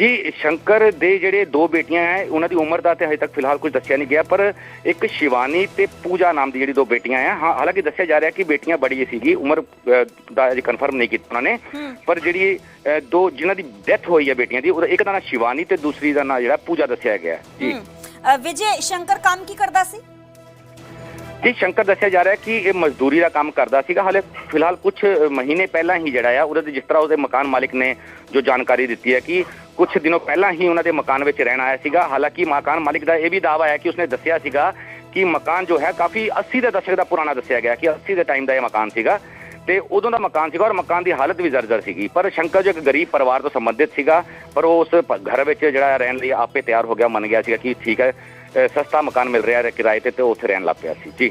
ਜੀ ਸ਼ੰਕਰ ਦੇ ਜਿਹੜੇ ਦੋ ਬੇਟੀਆਂ ਹੈ ਉਹਨਾਂ ਦੀ ਉਮਰ ਦਾ ਤੇ ਹਜੇ ਤੱਕ ਫਿਲਹਾਲ ਕੁਝ ਦੱਸਿਆ ਨਹੀਂ ਗਿਆ ਪਰ ਇੱਕ ਸ਼ਿਵਾਨੀ ਤੇ ਪੂਜਾ ਨਾਮ ਦੀ ਜਿਹੜੀ ਦੋ ਬੇਟੀਆਂ ਹੈ ਹਾਲਾਂਕਿ ਦੱਸਿਆ ਜਾ ਰਿਹਾ ਕਿ ਬੇਟੀਆਂ ਬੜੀ ਸੀਗੀ ਉਮਰ ਦਾ ਅਜੇ ਕਨਫਰਮ ਨਹੀਂ ਕੀਤਾ ਉਹਨਾਂ ਨੇ ਪਰ ਜਿਹੜੀ ਦੋ ਜਿਨ੍ਹਾਂ ਦੀ ਡੈਥ ਹੋਈ ਹੈ ਬੇਟੀਆਂ ਦੀ ਉਹਦਾ ਇੱਕ ਦਾ ਨਾਂ ਸ਼ਿਵਾਨੀ ਤੇ ਦੂਸਰੀ ਦਾ ਨਾਂ ਜਿਹੜਾ ਪੂਜਾ ਦੱਸਿਆ ਗਿਆ। ਜੀ। ਵਿਜੇ ਸ਼ੰਕਰ ਕੰਮ ਕੀ ਕਰਦਾ ਸੀ? ਜੀ ਸ਼ੰਕਰ ਦੱਸਿਆ ਜਾ ਰਿਹਾ ਕਿ ਇਹ ਮਜ਼ਦੂਰੀ ਦਾ ਕੰਮ ਕਰਦਾ ਸੀਗਾ ਹਾਲੇ ਫਿਲਹਾਲ ਕੁਝ ਮਹੀਨੇ ਪਹਿਲਾਂ ਹੀ ਜਿਹੜਾ ਆ ਉਹਦੇ ਜਿਸ ਤਰ੍ਹਾਂ ਉਹਦੇ ਮਕਾਨ ਮਾਲਿਕ ਨੇ ਜੋ ਜਾਣਕਾਰੀ ਦਿੱਤੀ ਹੈ ਕਿ ਕੁਝ ਦਿਨੋਂ ਪਹਿਲਾਂ ਹੀ ਉਹਨਾਂ ਦੇ ਮਕਾਨ ਵਿੱਚ ਰਹਿਣ ਆਇਆ ਸੀਗਾ। ਹਾਲਾਂਕਿ ਮਕਾਨ ਮਾਲਿਕ ਦਾ ਇਹ ਵੀ ਦਾਅਵਾ ਹੈ ਕਿ ਉਸਨੇ ਦੱਸਿਆ ਸੀਗਾ ਕਿ ਮਕਾਨ ਜੋ ਹੈ ਕਾਫੀ 80 ਦੇ ਦਸ਼ਕ ਦਾ ਪੁਰਾਣਾ ਦੱਸਿਆ ਗਿਆ ਕਿ 80 ਦੇ ਟਾਈਮ ਦਾ ਇਹ ਮਕਾਨ ਸੀਗਾ ਤੇ ਉਦੋਂ ਦਾ ਮਕਾਨ ਸੀਗਾ ਔਰ ਮਕਾਨ ਦੀ ਹਾਲਤ ਵੀ ਜ਼ਰਜ਼ਰ ਸੀਗੀ। ਪਰ ਸ਼ੰਕਰ ਜੋ ਇੱਕ ਗਰੀਬ ਪਰਿਵਾਰ ਤੋਂ ਸੰਬੰਧਿਤ ਸੀਗਾ, ਪਰ ਉਹ ਉਸ ਘਰ ਵਿੱਚ ਜਿਹੜਾ ਰਹਿਣ ਲਈ ਆਪੇ ਤਿਆਰ ਹੋ ਗਿਆ, ਮੰਨ ਗਿਆ ਸੀਗਾ ਕਿ ਠੀਕ ਹੈ ਸਸਤਾ ਮਕਾਨ ਮਿਲ ਰਿਹਾ ਹੈ ਕਿਰਾਏ ਤੇ ਤੇ ਉੱਥੇ ਰਹਿਣ ਲੱਗ ਪਿਆ ਸੀ। ਜੀ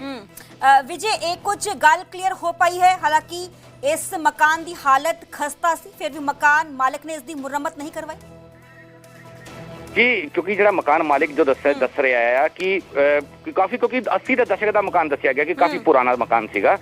ਵਿਜੇ, ਇਹ ਕੁਝ ਗੱਲ ਕਲੀਅਰ ਹੋ ਪਾਈ ਹੈ? ਹਾਲਾਂਕਿ ਇਸ ਮਕਾਨ ਦੀ ਹਾਲਤ ਖਸਤਾ ਸੀ, ਫਿਰ ਵੀ ਮਕਾਨ ਮਾਲਕ ਨੇ ਇਸ ਦੀ ਮੁਰੰਮਤ ਨਹੀਂ ਕਰਵਾਈ? ਜੀ ਕਿਉਂਕਿ ਜਿਹੜਾ ਮਕਾਨ ਮਾਲਿਕ ਜੋ ਦੱਸ ਦੱਸ ਰਿਹਾ ਆ ਕਿ ਕਾਫੀ ਕਿਉਂਕਿ 80 ਦੇ ਦਸ਼ਕ ਦਾ ਮਕਾਨ ਦੱਸਿਆ ਗਿਆ ਕਿ ਕਾਫੀ ਪੁਰਾਣਾ ਮਕਾਨ ਸੀਗਾ।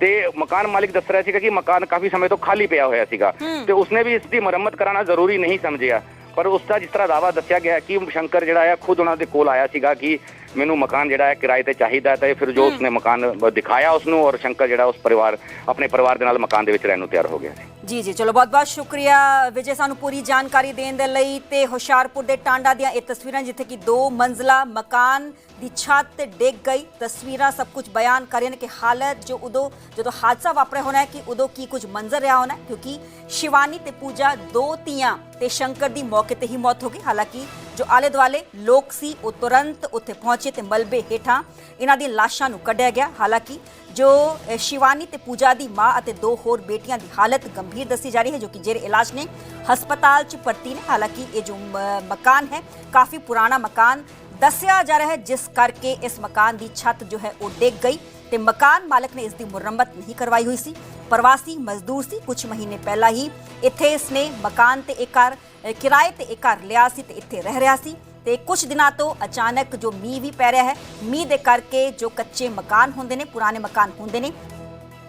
ਤੇ ਮਕਾਨ ਮਾਲਿਕ ਦੱਸ ਰਿਹਾ ਸੀਗਾ ਕਿ ਮਕਾਨ ਕਾਫੀ ਸਮੇਂ ਤੋਂ ਖਾਲੀ ਪਿਆ ਹੋਇਆ ਸੀਗਾ। ਤੇ ਉਸਨੇ ਵੀ ਇਸ ਦੀ ਮੁਰੰਮਤ ਕਰਾਉਣਾ ਜ਼ਰੂਰੀ ਨਹੀਂ ਸਮਝਿਆ। ਪਰ ਉਸ ਦਾ ਜਿਸ ਤਰ੍ਹਾਂ ਦਾਵਾ ਦੱਸਿਆ ਗਿਆ ਕਿ ਸ਼ੰਕਰ ਜਿਹੜਾ ਆ ਖੁਦ ਉਹਨਾਂ ਦੇ ਕੋਲ ਆਇਆ ਸੀਗਾ ਕਿ ਮੈਨੂੰ ਮਕਾਨ ਜਿਹੜਾ ਹੈ ਕਿਰਾਏ ਤੇ ਚਾਹੀਦਾ ਤੇ ਫਿਰ ਜੋ ਉਸਨੇ ਮਕਾਨ ਦਿਖਾਇਆ ਉਸਨੂੰ ਔਰ ਸ਼ੰਕਰ ਜਿਹੜਾ ਉਸ ਪਰਿਵਾਰ ਆਪਣੇ ਪਰਿਵਾਰ ਦੇ ਨਾਲ ਮਕਾਨ ਦੇ ਵਿੱਚ ਰਹਿਣ ਨੂੰ ਤਿਆਰ ਹੋ ਗਿਆ ਸੀ। ਜੀ ਜੀ, ਚਲੋ ਬਹੁਤ ਬਹੁਤ ਸ਼ੁਕਰੀਆ ਵਿਜੇ ਸਾਨੂੰ ਪੂਰੀ ਜਾਣਕਾਰੀ ਦੇਣ ਦੇ ਲਈ ਤੇ ਹੁਸ਼ਿਆਰਪੁਰ ਦੇ ਟਾਂਡਾ ਦੀਆਂ ਇਹ ਤਸਵੀਰਾਂ ਜਿੱਥੇ ਕਿ ਦੋ ਮੰਜ਼ਲਾ ਮਕਾਨ ਦੀ ਛੱਤ ਡਿੱਗ ਗਈ। ਤਸਵੀਰਾਂ ਸਭ ਕੁਝ ਬਿਆਨ ਕਰ ਰਹੀਆਂ ਨੇ ਕਿ ਹਾਲਤ ਜੋ ਉਦੋਂ ਜਦੋਂ ਹਾਦਸਾ ਵਾਪਰਿਆ ਹੋਣਾ ਹੈ ਕਿ ਉਦੋਂ ਕੀ ਕੁਝ ਮੰਜ਼ਰ ਰਿਹਾ ਹੋਣਾ ਕਿਉਂਕਿ ਸ਼ਿਵਾਨੀ ਤੇ ਪੂਜਾ ਦੋ ਧੀਆਂ ਤੇ ਸ਼ੰਕਰ ਦੀ ਮੌਕੇ ਤੇ ਹੀ ਮੌਤ ਹੋ ਗਈ। ਹਾਲਾਂਕਿ ਜੋ ਆਲੇ ਦੁਆਲੇ ਲੋਕ ਸੀ, ਉਹ ਤੁਰੰਤ ਉੱਥੇ ਪਹੁੰਚੇ ਤੇ ਮਲਬੇ ਹੇਠਾਂ ਇਹਨਾਂ ਦੀਆਂ ਲਾਸ਼ਾਂ ਨੂੰ ਕੱਢਿਆ ਗਿਆ। ਹਾਲਾਂਕਿ ਜੋ ਸ਼ਿਵਾਨੀ ਤੇ ਪੂਜਾ ਦੀ ਮਾਂ ਅਤੇ ਦੋ ਹੋਰ ਬੇਟੀਆਂ ਦੀ ਹਾਲਤ ਗੰਭੀਰ ਦੱਸੀ ਜਾ ਰਹੀ ਹੈ, ਜੋ ਕਿ ਜੇਰੇ ਇਲਾਜ ਨੇ ਹਸਪਤਾਲ 'ਚ ਭਰਤੀ ਨੇ। ਹਾਲਾਂਕਿ ਇਹ ਜੋ ਮ- ਮਕਾਨ ਹੈ, ਕਾਫੀ ਪੁਰਾਣਾ ਮਕਾਨ ਦੱਸਿਆ ਜਾ ਰਿਹਾ ਹੈ, ਜਿਸ ਕਰਕੇ ਇਸ ਮਕਾਨ ਦੀ ਛੱਤ ਜੋ ਹੈ, ਉਹ ਡਿੱਗ ਗਈ ਤੇ ਮਕਾਨ ਮਾਲਕ ਨੇ ਇਸ ਦੀ ਮੁਰੰਮਤ ਨਹੀਂ ਕਰਵਾਈ ਹੋਈ ਸੀ। ਪ੍ਰਵਾਸੀ ਮਜ਼ਦੂਰ ਸੀ। ਕੁਝ ਮਹੀਨੇ ਪਹਿਲਾਂ ਹੀ ਇੱਥੇ ਇਸ ਨੇ ਮਕਾਨ ਤੇ ਇੱਕ ਘਰ ਕਿਰਾਏ ਤੇ ਇੱਕ ਘਰ ਲਿਆ ਸੀ ਤੇ ਇੱਥੇ ਰਹਿ ਰਿਹਾ ਸੀ। ਤੇ ਕੁਝ ਦਿਨਾਂ ਤੋਂ ਅਚਾਨਕ ਜੋ ਮੀਂਹ ਵੀ ਪੈ ਰਿਹਾ ਹੈ ਮੀਂਹ ਦੇ ਕਰਕੇ ਜੋ ਕੱਚੇ ਮਕਾਨ ਹੁੰਦੇ ਨੇ ਪੁਰਾਣੇ ਮਕਾਨ ਹੁੰਦੇ ਨੇ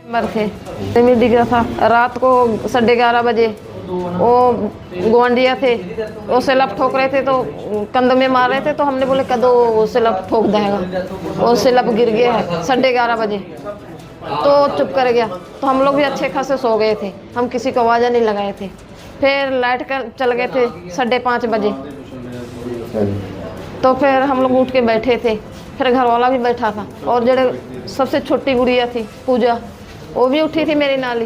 मर थे जमीन दिख रहा था रात को साढ़े ग्यारह बजे वो गुआंढिया थे वो सिलप ठोक रहे थे तो कंध में मार रहे थे तो हमने बोले कदो वो सिलप ठोक देगा वो सिलप गिर गया है साढ़े ग्यारह बजे तो चुप कर गया तो हम लोग भी अच्छे खासे सो गए थे हम किसी को आवाज़ नहीं लगाए थे फिर लाइट कर चल गए थे साढ़े पाँच बजे हाँ जी तो फिर हम लोग उठ के बैठे थे। फिर घर वाला भी बैठा था। और जड़े सबसे छोटी गुड़िया थी पूजा वो भी उठी थी मेरी नाली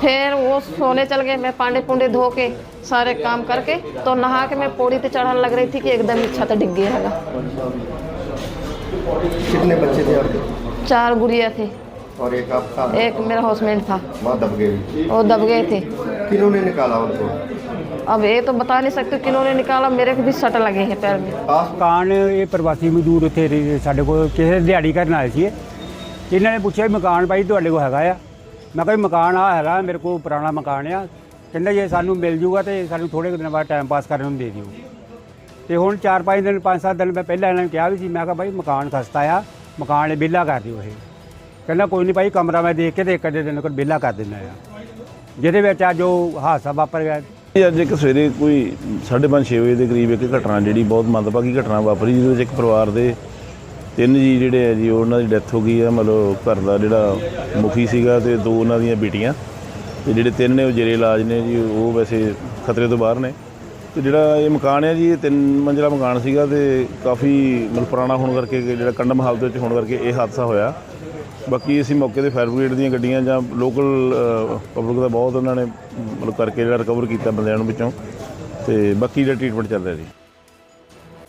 फिर वो सोने चल गए। मैं पांडे पुंडे धो के सारे काम करके तो नहा के मैं पौड़ी पे चढ़ाने लग रही थी कि एकदम ही छत डिग गया हैगा। कितने बच्चे थे आपके चार गुड़िया थे। और एक आपका? एक मेरा हाउसमेट था। वहाँ दब गए वो दब गए थे। किन्होंने निकाला उनको? अब ये तो बता नहीं सकते किन्होंने निकाला मेरे को भी सट लगे हैं पैर में आस ਮਕਾਨ ਇਹ ਪ੍ਰਵਾਸੀ ਮਜ਼ਦੂਰ ਉੱਥੇ ਰਹਿ- ਸਾਡੇ ਕੋਲ ਕਿਸੇ ਦਿਹਾੜੀ ਕਰਨ ਆਏ ਸੀ ਇਹਨਾਂ ਨੇ ਪੁੱਛਿਆ ਵੀ ਮਕਾਨ ਭਾਈ ਤੁਹਾਡੇ ਕੋਲ ਹੈਗਾ ਆ ਮੈਂ ਕਿਹਾ ਵੀ ਮਕਾਨ ਆ ਹੈਗਾ ਮੇਰੇ ਕੋਲ ਪੁਰਾਣਾ ਮਕਾਨ ਆ ਕਹਿੰਦਾ ਜੇ ਸਾਨੂੰ ਮਿਲ ਜੂਗਾ ਤੇ ਸਾਨੂੰ ਥੋੜੇ ਕੁ ਦਿਨਾਂ ਬਾਅਦ ਟਾਈਮ ਪਾਸ ਕਰਨ ਨੂੰ ਦੇ ਦਿਓ ਤੇ ਹੁਣ 4-5 ਦਿਨ 5-7 ਦਿਨ ਮੈਂ ਪਹਿਲਾਂ ਇਹਨਾਂ ਨੂੰ ਕਿਹਾ ਵੀ ਸੀ ਮੈਂ ਕਿਹਾ ਭਾਈ ਮਕਾਨ ਖਸਤਾ ਆ ਮਕਾਨ ਇਹ ਵਿਹਲਾ ਕਰ ਦਿਓ ਇਹ ਕਹਿੰਦਾ ਕੋਈ ਨਹੀਂ ਭਾਈ ਕਮਰਾ ਮੈਂ ਦੇਖ ਕੇ ਤੇ ਇੱਕ ਅੱਧੇ ਦਿਨ ਕੋਲ ਵਿਹਲਾ ਕਰ ਦਿੰਦਾ ਆ ਜਿਹਦੇ ਵਿੱਚ ਅੱਜ ਉਹ ਹਾਦਸਾ ਵਾਪਰ ਗਿਆ ਇਹ ਅੱਜ ਇੱਕ ਸਵੇਰੇ ਕੋਈ 5:30 ਛੇ ਵਜੇ ਦੇ ਕਰੀਬ ਇੱਕ ਘਟਨਾ ਜਿਹੜੀ ਬਹੁਤ ਮੰਦਭਾਗੀ ਘਟਨਾ ਵਾਪਰੀ, ਜਿਹਦੇ ਵਿੱਚ ਇੱਕ ਪਰਿਵਾਰ ਦੇ ਤਿੰਨ ਜੀ ਜਿਹੜੇ ਆ ਜੀ ਉਹਨਾਂ ਦੀ ਡੈਥ ਹੋ ਗਈ ਆ, ਮਤਲਬ ਘਰ ਦਾ ਜਿਹੜਾ ਮੁਖੀ ਸੀਗਾ ਤੇ ਦੋ ਉਹਨਾਂ ਦੀਆਂ ਬੇਟੀਆਂ ਤੇ ਜਿਹੜੇ ਤਿੰਨ ਨੇ ਉਹ ਜੇਰੇ ਇਲਾਜ ਨੇ ਜੀ, ਉਹ ਵੈਸੇ ਖਤਰੇ ਤੋਂ ਬਾਹਰ ਨੇ ਤੇ ਜਿਹੜਾ ਇਹ ਮਕਾਨ ਹੈ ਜੀ, ਇਹ ਤਿੰਨ ਮੰਜਲਾ ਮਕਾਨ ਸੀਗਾ ਤੇ ਕਾਫੀ ਮਤਲਬ ਪੁਰਾਣਾ ਹੋਣ ਕਰਕੇ, ਜਿਹੜਾ ਕੰਡਮ ਹਾਲਤ ਵਿੱਚ ਹੋਣ ਕਰਕੇ ਇਹ ਹਾਦਸਾ ਹੋਇਆ। ਬਾਕੀ ਅਸੀਂ ਮੌਕੇ ਤੇ ਫਾਇਰ ਬ੍ਰਿਗੇਡ ਦੀਆਂ ਗੱਡੀਆਂ ਜਾਂ ਲੋਕਲ ਪਬਲਿਕ ਦਾ ਬਹੁਤ ਉਹਨਾਂ ਨੇ ਮਤਲਬ ਕਰਕੇ ਜਿਹੜਾ ਰਿਕਵਰ ਕੀਤਾ ਬੰਦਿਆਂ ਨੂੰ ਵਿੱਚੋਂ। ਤੇ ਬਾਕੀ ਜਿਹੜਾ ਟ੍ਰੀਟਮੈਂਟ ਚੱਲ ਰਿਹਾ ਜੀ।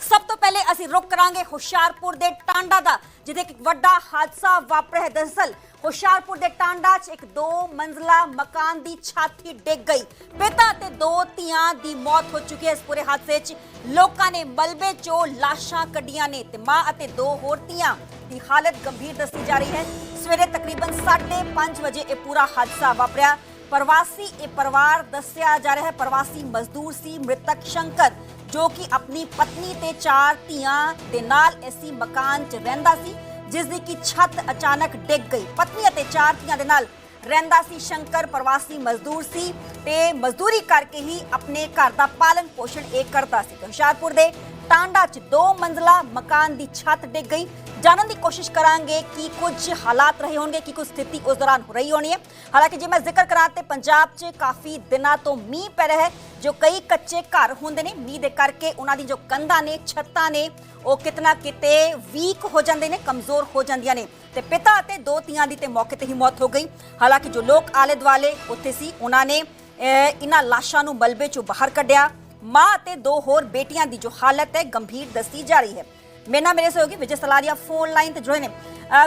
ਸਭ ਤੋਂ ਪਹਿਲੇ ਅਸੀਂ ਰੁਕ ਕਰਾਂਗੇ ਹੁਸ਼ਿਆਰਪੁਰ ਦੇ ਟਾਂਡਾ ਦਾ, ਜਿੱਥੇ ਇੱਕ ਵੱਡਾ ਹਾਦਸਾ ਵਾਪਰਿਆ ਹੈ। ਦਰਅਸਲ, ਹੁਸ਼ਿਆਰਪੁਰ ਦੇ ਟਾਂਡਾ 'ਚ ਇੱਕ ਦੋ ਮੰਜ਼ਲਾ ਮਕਾਨ ਦੀ ਛਾਤੀ ਡਿੱਗ ਗਈ। ਪਿਤਾ ਤੇ ਦੋ ਧੀਆਂ ਦੀ ਮੌਤ ਹੋ ਚੁੱਕੀ ਹੈ। ਇਸ ਪੂਰੇ ਹਾਦਸੇ 'ਚ ਲੋਕਾਂ ਨੇ ਮਲਬੇ 'ਚੋਂ ਲਾਸ਼ਾਂ ਕੱਢੀਆਂ ਨੇ ਤੇ ਮਾਂ ਅਤੇ ਦੋ ਹੋਰ ਧੀਆਂ ਦੀ ਹਾਲਤ ਗੰਭੀਰ ਦੱਸੀ ਜਾ ਰਹੀ ਹੈ। ਸਵੇਰੇ ਤਕਰੀਬਨ 5:30 ਵਜੇ ਇਹ ਪੂਰਾ ਹਾਦਸਾ ਵਾਪਰਿਆ। ਪ੍ਰਵਾਸੀ, ਇਹ ਪਰਿਵਾਰ ਦੱਸਿਆ ਜਾ ਰਿਹਾ ਹੈ, ਪ੍ਰਵਾਸੀ ਮਜ਼ਦੂਰ ਸੀ, ਮ੍ਰਿਤਕ ਸ਼ੰਕਰ, ਜੋ ਕਿ ਆਪਣੀ ਪਤਨੀ ਤੇ ਚਾਰ ਧੀਆਂ ਦੇ ਨਾਲ ਇਸੀ ਮਕਾਨ 'ਚ ਰਹਿੰਦਾ ਸੀ ਜਿਸ ਦੀ ਕਿ ਛੱਤ ਅਚਾਨਕ ਡਿੱਗ ਗਈ। ਪਤਨੀ ਅਤੇ ਚਾਰ ਧੀਆਂ ਦੇ ਨਾਲ ਰਹਿੰਦਾ ਸੀ ਸ਼ੰਕਰ, ਪ੍ਰਵਾਸੀ ਮਜ਼ਦੂਰ ਸੀ ਤੇ ਮਜ਼ਦੂਰੀ ਕਰਕੇ ਹੀ ਆਪਣੇ ਘਰ ਦਾ ਪਾਲਣ ਪੋਸ਼ਣ ਇਹ ਕਰਦਾ ਸੀ। ਹੁਸ਼ਿਆਰਪੁਰ ਦੇ ਟਾਂਡਾ 'ਚ ਦੋ ਮੰਜ਼ਲਾ ਮਕਾਨ ਦੀ ਛੱਤ ਡਿੱਗ ਗਈ। ਜਾਣਨ ਦੀ ਕੋਸ਼ਿਸ਼ ਕਰਾਂਗੇ ਕਿ ਕੁਝ ਹਾਲਾਤ ਰਹੇ ਹੋਣਗੇ, ਕਿ ਕੁਝ ਸਥਿਤੀ ਉਸ ਦੌਰਾਨ ਹੋ ਰਹੀ ਹੋਣੀ ਹੈ। ਹਾਲਾਂਕਿ ਜੇ ਮੈਂ ਜ਼ਿਕਰ ਕਰਾਂ ਤੇ ਪੰਜਾਬ 'ਚ ਕਾਫੀ ਦਿਨਾਂ ਤੋਂ ਮੀਂਹ ਪੈ ਰਿਹਾ ਹੈ, ਜੋ ਕਈ ਕੱਚੇ ਘਰ ਹੁੰਦੇ ਨੇ। ਮੀਂਹ ਦੇ ਕਰਕੇ ਉਹਨਾਂ ਦੀ ਜੋ ਕੰਧਾਂ ਨੇ, ਛੱਤਾਂ ਨੇ, ਉਹ ਕਿਤਨਾ ਕਿਤੇ ਵੀਕ ਹੋ ਜਾਂਦੇ ਨੇ, ਕਮਜ਼ੋਰ ਹੋ ਜਾਂਦੀਆਂ ਨੇ। ਤੇ ਪਿਤਾ ਅਤੇ ਦੋ ਧੀਆਂ ਦੀ ਤੇ ਮੌਕੇ ਤੇ ਹੀ ਮੌਤ ਹੋ ਗਈ। ਹਾਲਾਂਕਿ ਜੋ ਲੋਕ ਆਲੇ ਦੁਆਲੇ ਉੱਥੇ ਸੀ, ਉਹਨਾਂ ਨੇ ਇਹਨਾਂ ਲਾਸ਼ਾਂ ਨੂੰ ਮਲਬੇ 'ਚੋਂ ਬਾਹਰ ਕੱਢਿਆ। ਮਾਂ ਅਤੇ ਦੋ ਹੋਰ ਬੇਟੀਆਂ ਦੀ ਜੋ ਹਾਲਤ ਹੈ ਗੰਭੀਰ ਦੱਸੀ ਜਾ ਰਹੀ ਹੈ। ਮੇਰੇ ਨਾਲ ਮੇਰੇ ਸਹਿਯੋਗੀ ਵਿਜੇ ਸਲਾਰੀਆ ਫੋਨ ਲਾਈਨ ਤੇ ਜੁੜੇ ਨੇ।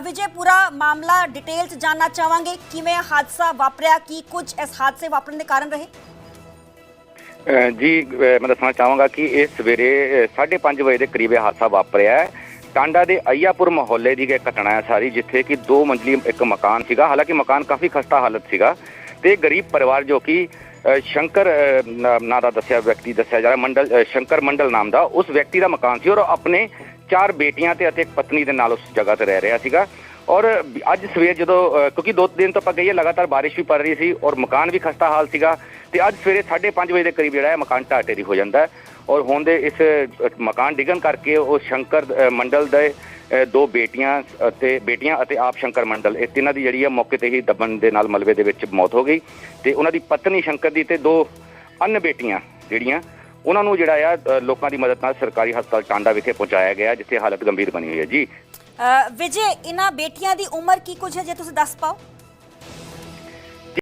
ਵਿਜੇ, ਪੂਰਾ ਮਾਮਲਾ ਡਿਟੇਲ ਚ ਜਾਨਣਾ ਚਾਹਾਂਗੇ। ਕਿਵੇਂ ਹਾਦਸਾ ਵਾਪਰਿਆ? ਕੀ ਕੁਝ ਇਸ ਹਾਦਸੇ ਵਾਪਰਨ ਦੇ ਕਾਰਨ ਰਹੇ? ਜੀ ਮੈਂ ਦੱਸਣਾ ਚਾਹਾਂਗਾ ਕਿ ਇਹ ਸਵੇਰੇ 5:30 ਵਜੇ ਦੇ ਕਰੀਬ ਇਹ ਹਾਦਸਾ ਵਾਪਰਿਆ ਹੈ। ਟਾਂਡਾ ਦੇ ਅਈਆਪੁਰ ਮੁਹੱਲੇ ਦੀ ਇਹ ਘਟਨਾ ਹੈ ਸਾਰੀ, ਜਿੱਥੇ ਕਿ ਦੋ ਮੰਜ਼ਲੀ ਇੱਕ ਮਕਾਨ ਸੀਗਾ। ਹਾਲਾਂਕਿ ਮਕਾਨ ਕਾਫੀ ਖਸਤਾ ਹਾਲਤ ਸੀਗਾ ਤੇ ਗਰੀਬ ਪਰਿਵਾਰ ਜੋ ਕਿ ਸ਼ੰਕਰ ਨਾਂ ਦਾ ਦੱਸਿਆ ਵਿਅਕਤੀ ਦੱਸਿਆ ਜਾ ਰਿਹਾ, ਮੰਡਲ ਸ਼ੰਕਰ ਮੰਡਲ ਨਾਮ ਦਾ। ਉਸ ਵਿਅਕਤੀ ਦਾ ਮਕਾਨ ਸੀ ਔਰ ਆਪਣੇ ਚਾਰ ਬੇਟੀਆਂ ਤੇ ਅਤੇ ਇੱਕ ਪਤਨੀ ਦੇ ਨਾਲ ਉਸ ਜਗ੍ਹਾ ਤੇ ਰਹਿ ਰਿਹਾ ਸੀਗਾ। ਔਰ ਅੱਜ ਸਵੇਰ ਜਦੋਂ ਕਿਉਂਕਿ ਦੋ ਦਿਨ ਤੋਂ ਆਪਾਂ ਗਈ ਲਗਾਤਾਰ ਬਾਰਿਸ਼ ਵੀ ਪੜ ਰਹੀ ਸੀ ਔਰ ਮਕਾਨ ਵੀ ਖਸਤਾ ਹਾਲ ਸੀਗਾ। ਤੇ ਅੱਜ ਸਵੇਰੇ 5:30 ਵਜੇ ਦੇ ਕਰੀਬ ਜਿਹੜਾ ਹੈ ਮਕਾਨ ਢਾਟੇ ਦੀ ਹੋ ਜਾਂਦਾ ਔਰ ਹੁਣ ਦੇ ਇਸ ਮਕਾਨ ਡਿੱਗਣ ਕਰਕੇ ਉਹ ਸ਼ੰਕਰ ਮੰਡਲ ਦੇ ਦੋ ਬੇਟੀਆਂ ਅਤੇ ਬੇਟੀਆਂ ਅਤੇ ਆਪ ਸ਼ੰਕਰ ਮੰਡਲ, ਇਹ ਤਿੰਨਾਂ ਦੀ ਜਿਹੜੀ ਹੈ ਮੌਕੇ ਤੇ ਹੀ ਦਬਣ ਦੇ ਨਾਲ ਮਲਬੇ ਦੇ ਵਿੱਚ ਮੌਤ ਹੋ ਗਈ ਤੇ ਉਹਨਾਂ ਦੀ ਪਤਨੀ ਸ਼ੰਕਰ ਦੀ ਤੇ ਦੋ ਅਨ ਬੇਟੀਆਂ ਜਿਹੜੀਆਂ, ਉਹਨਾਂ ਨੂੰ ਜਿਹੜਾ ਆ ਲੋਕਾਂ ਦੀ ਮਦਦ ਨਾਲ ਸਰਕਾਰੀ ਹਸਪਤਾਲ ਟਾਂਡਾ ਵਿਖੇ ਪਹੁੰਚਾਇਆ ਗਿਆ, ਜਿੱਥੇ ਹਾਲਤ ਗੰਭੀਰ ਬਣੀ ਹੋਈ ਹੈ। ਜੀ। ਵਿਜੇ, ਇਹਨਾਂ ਬੇਟੀਆਂ ਦੀ ਉਮਰ ਕੀ ਕੁਝ ਹੈ, ਜੇ ਤੁਸੀਂ ਦੱਸ ਪਾਓ?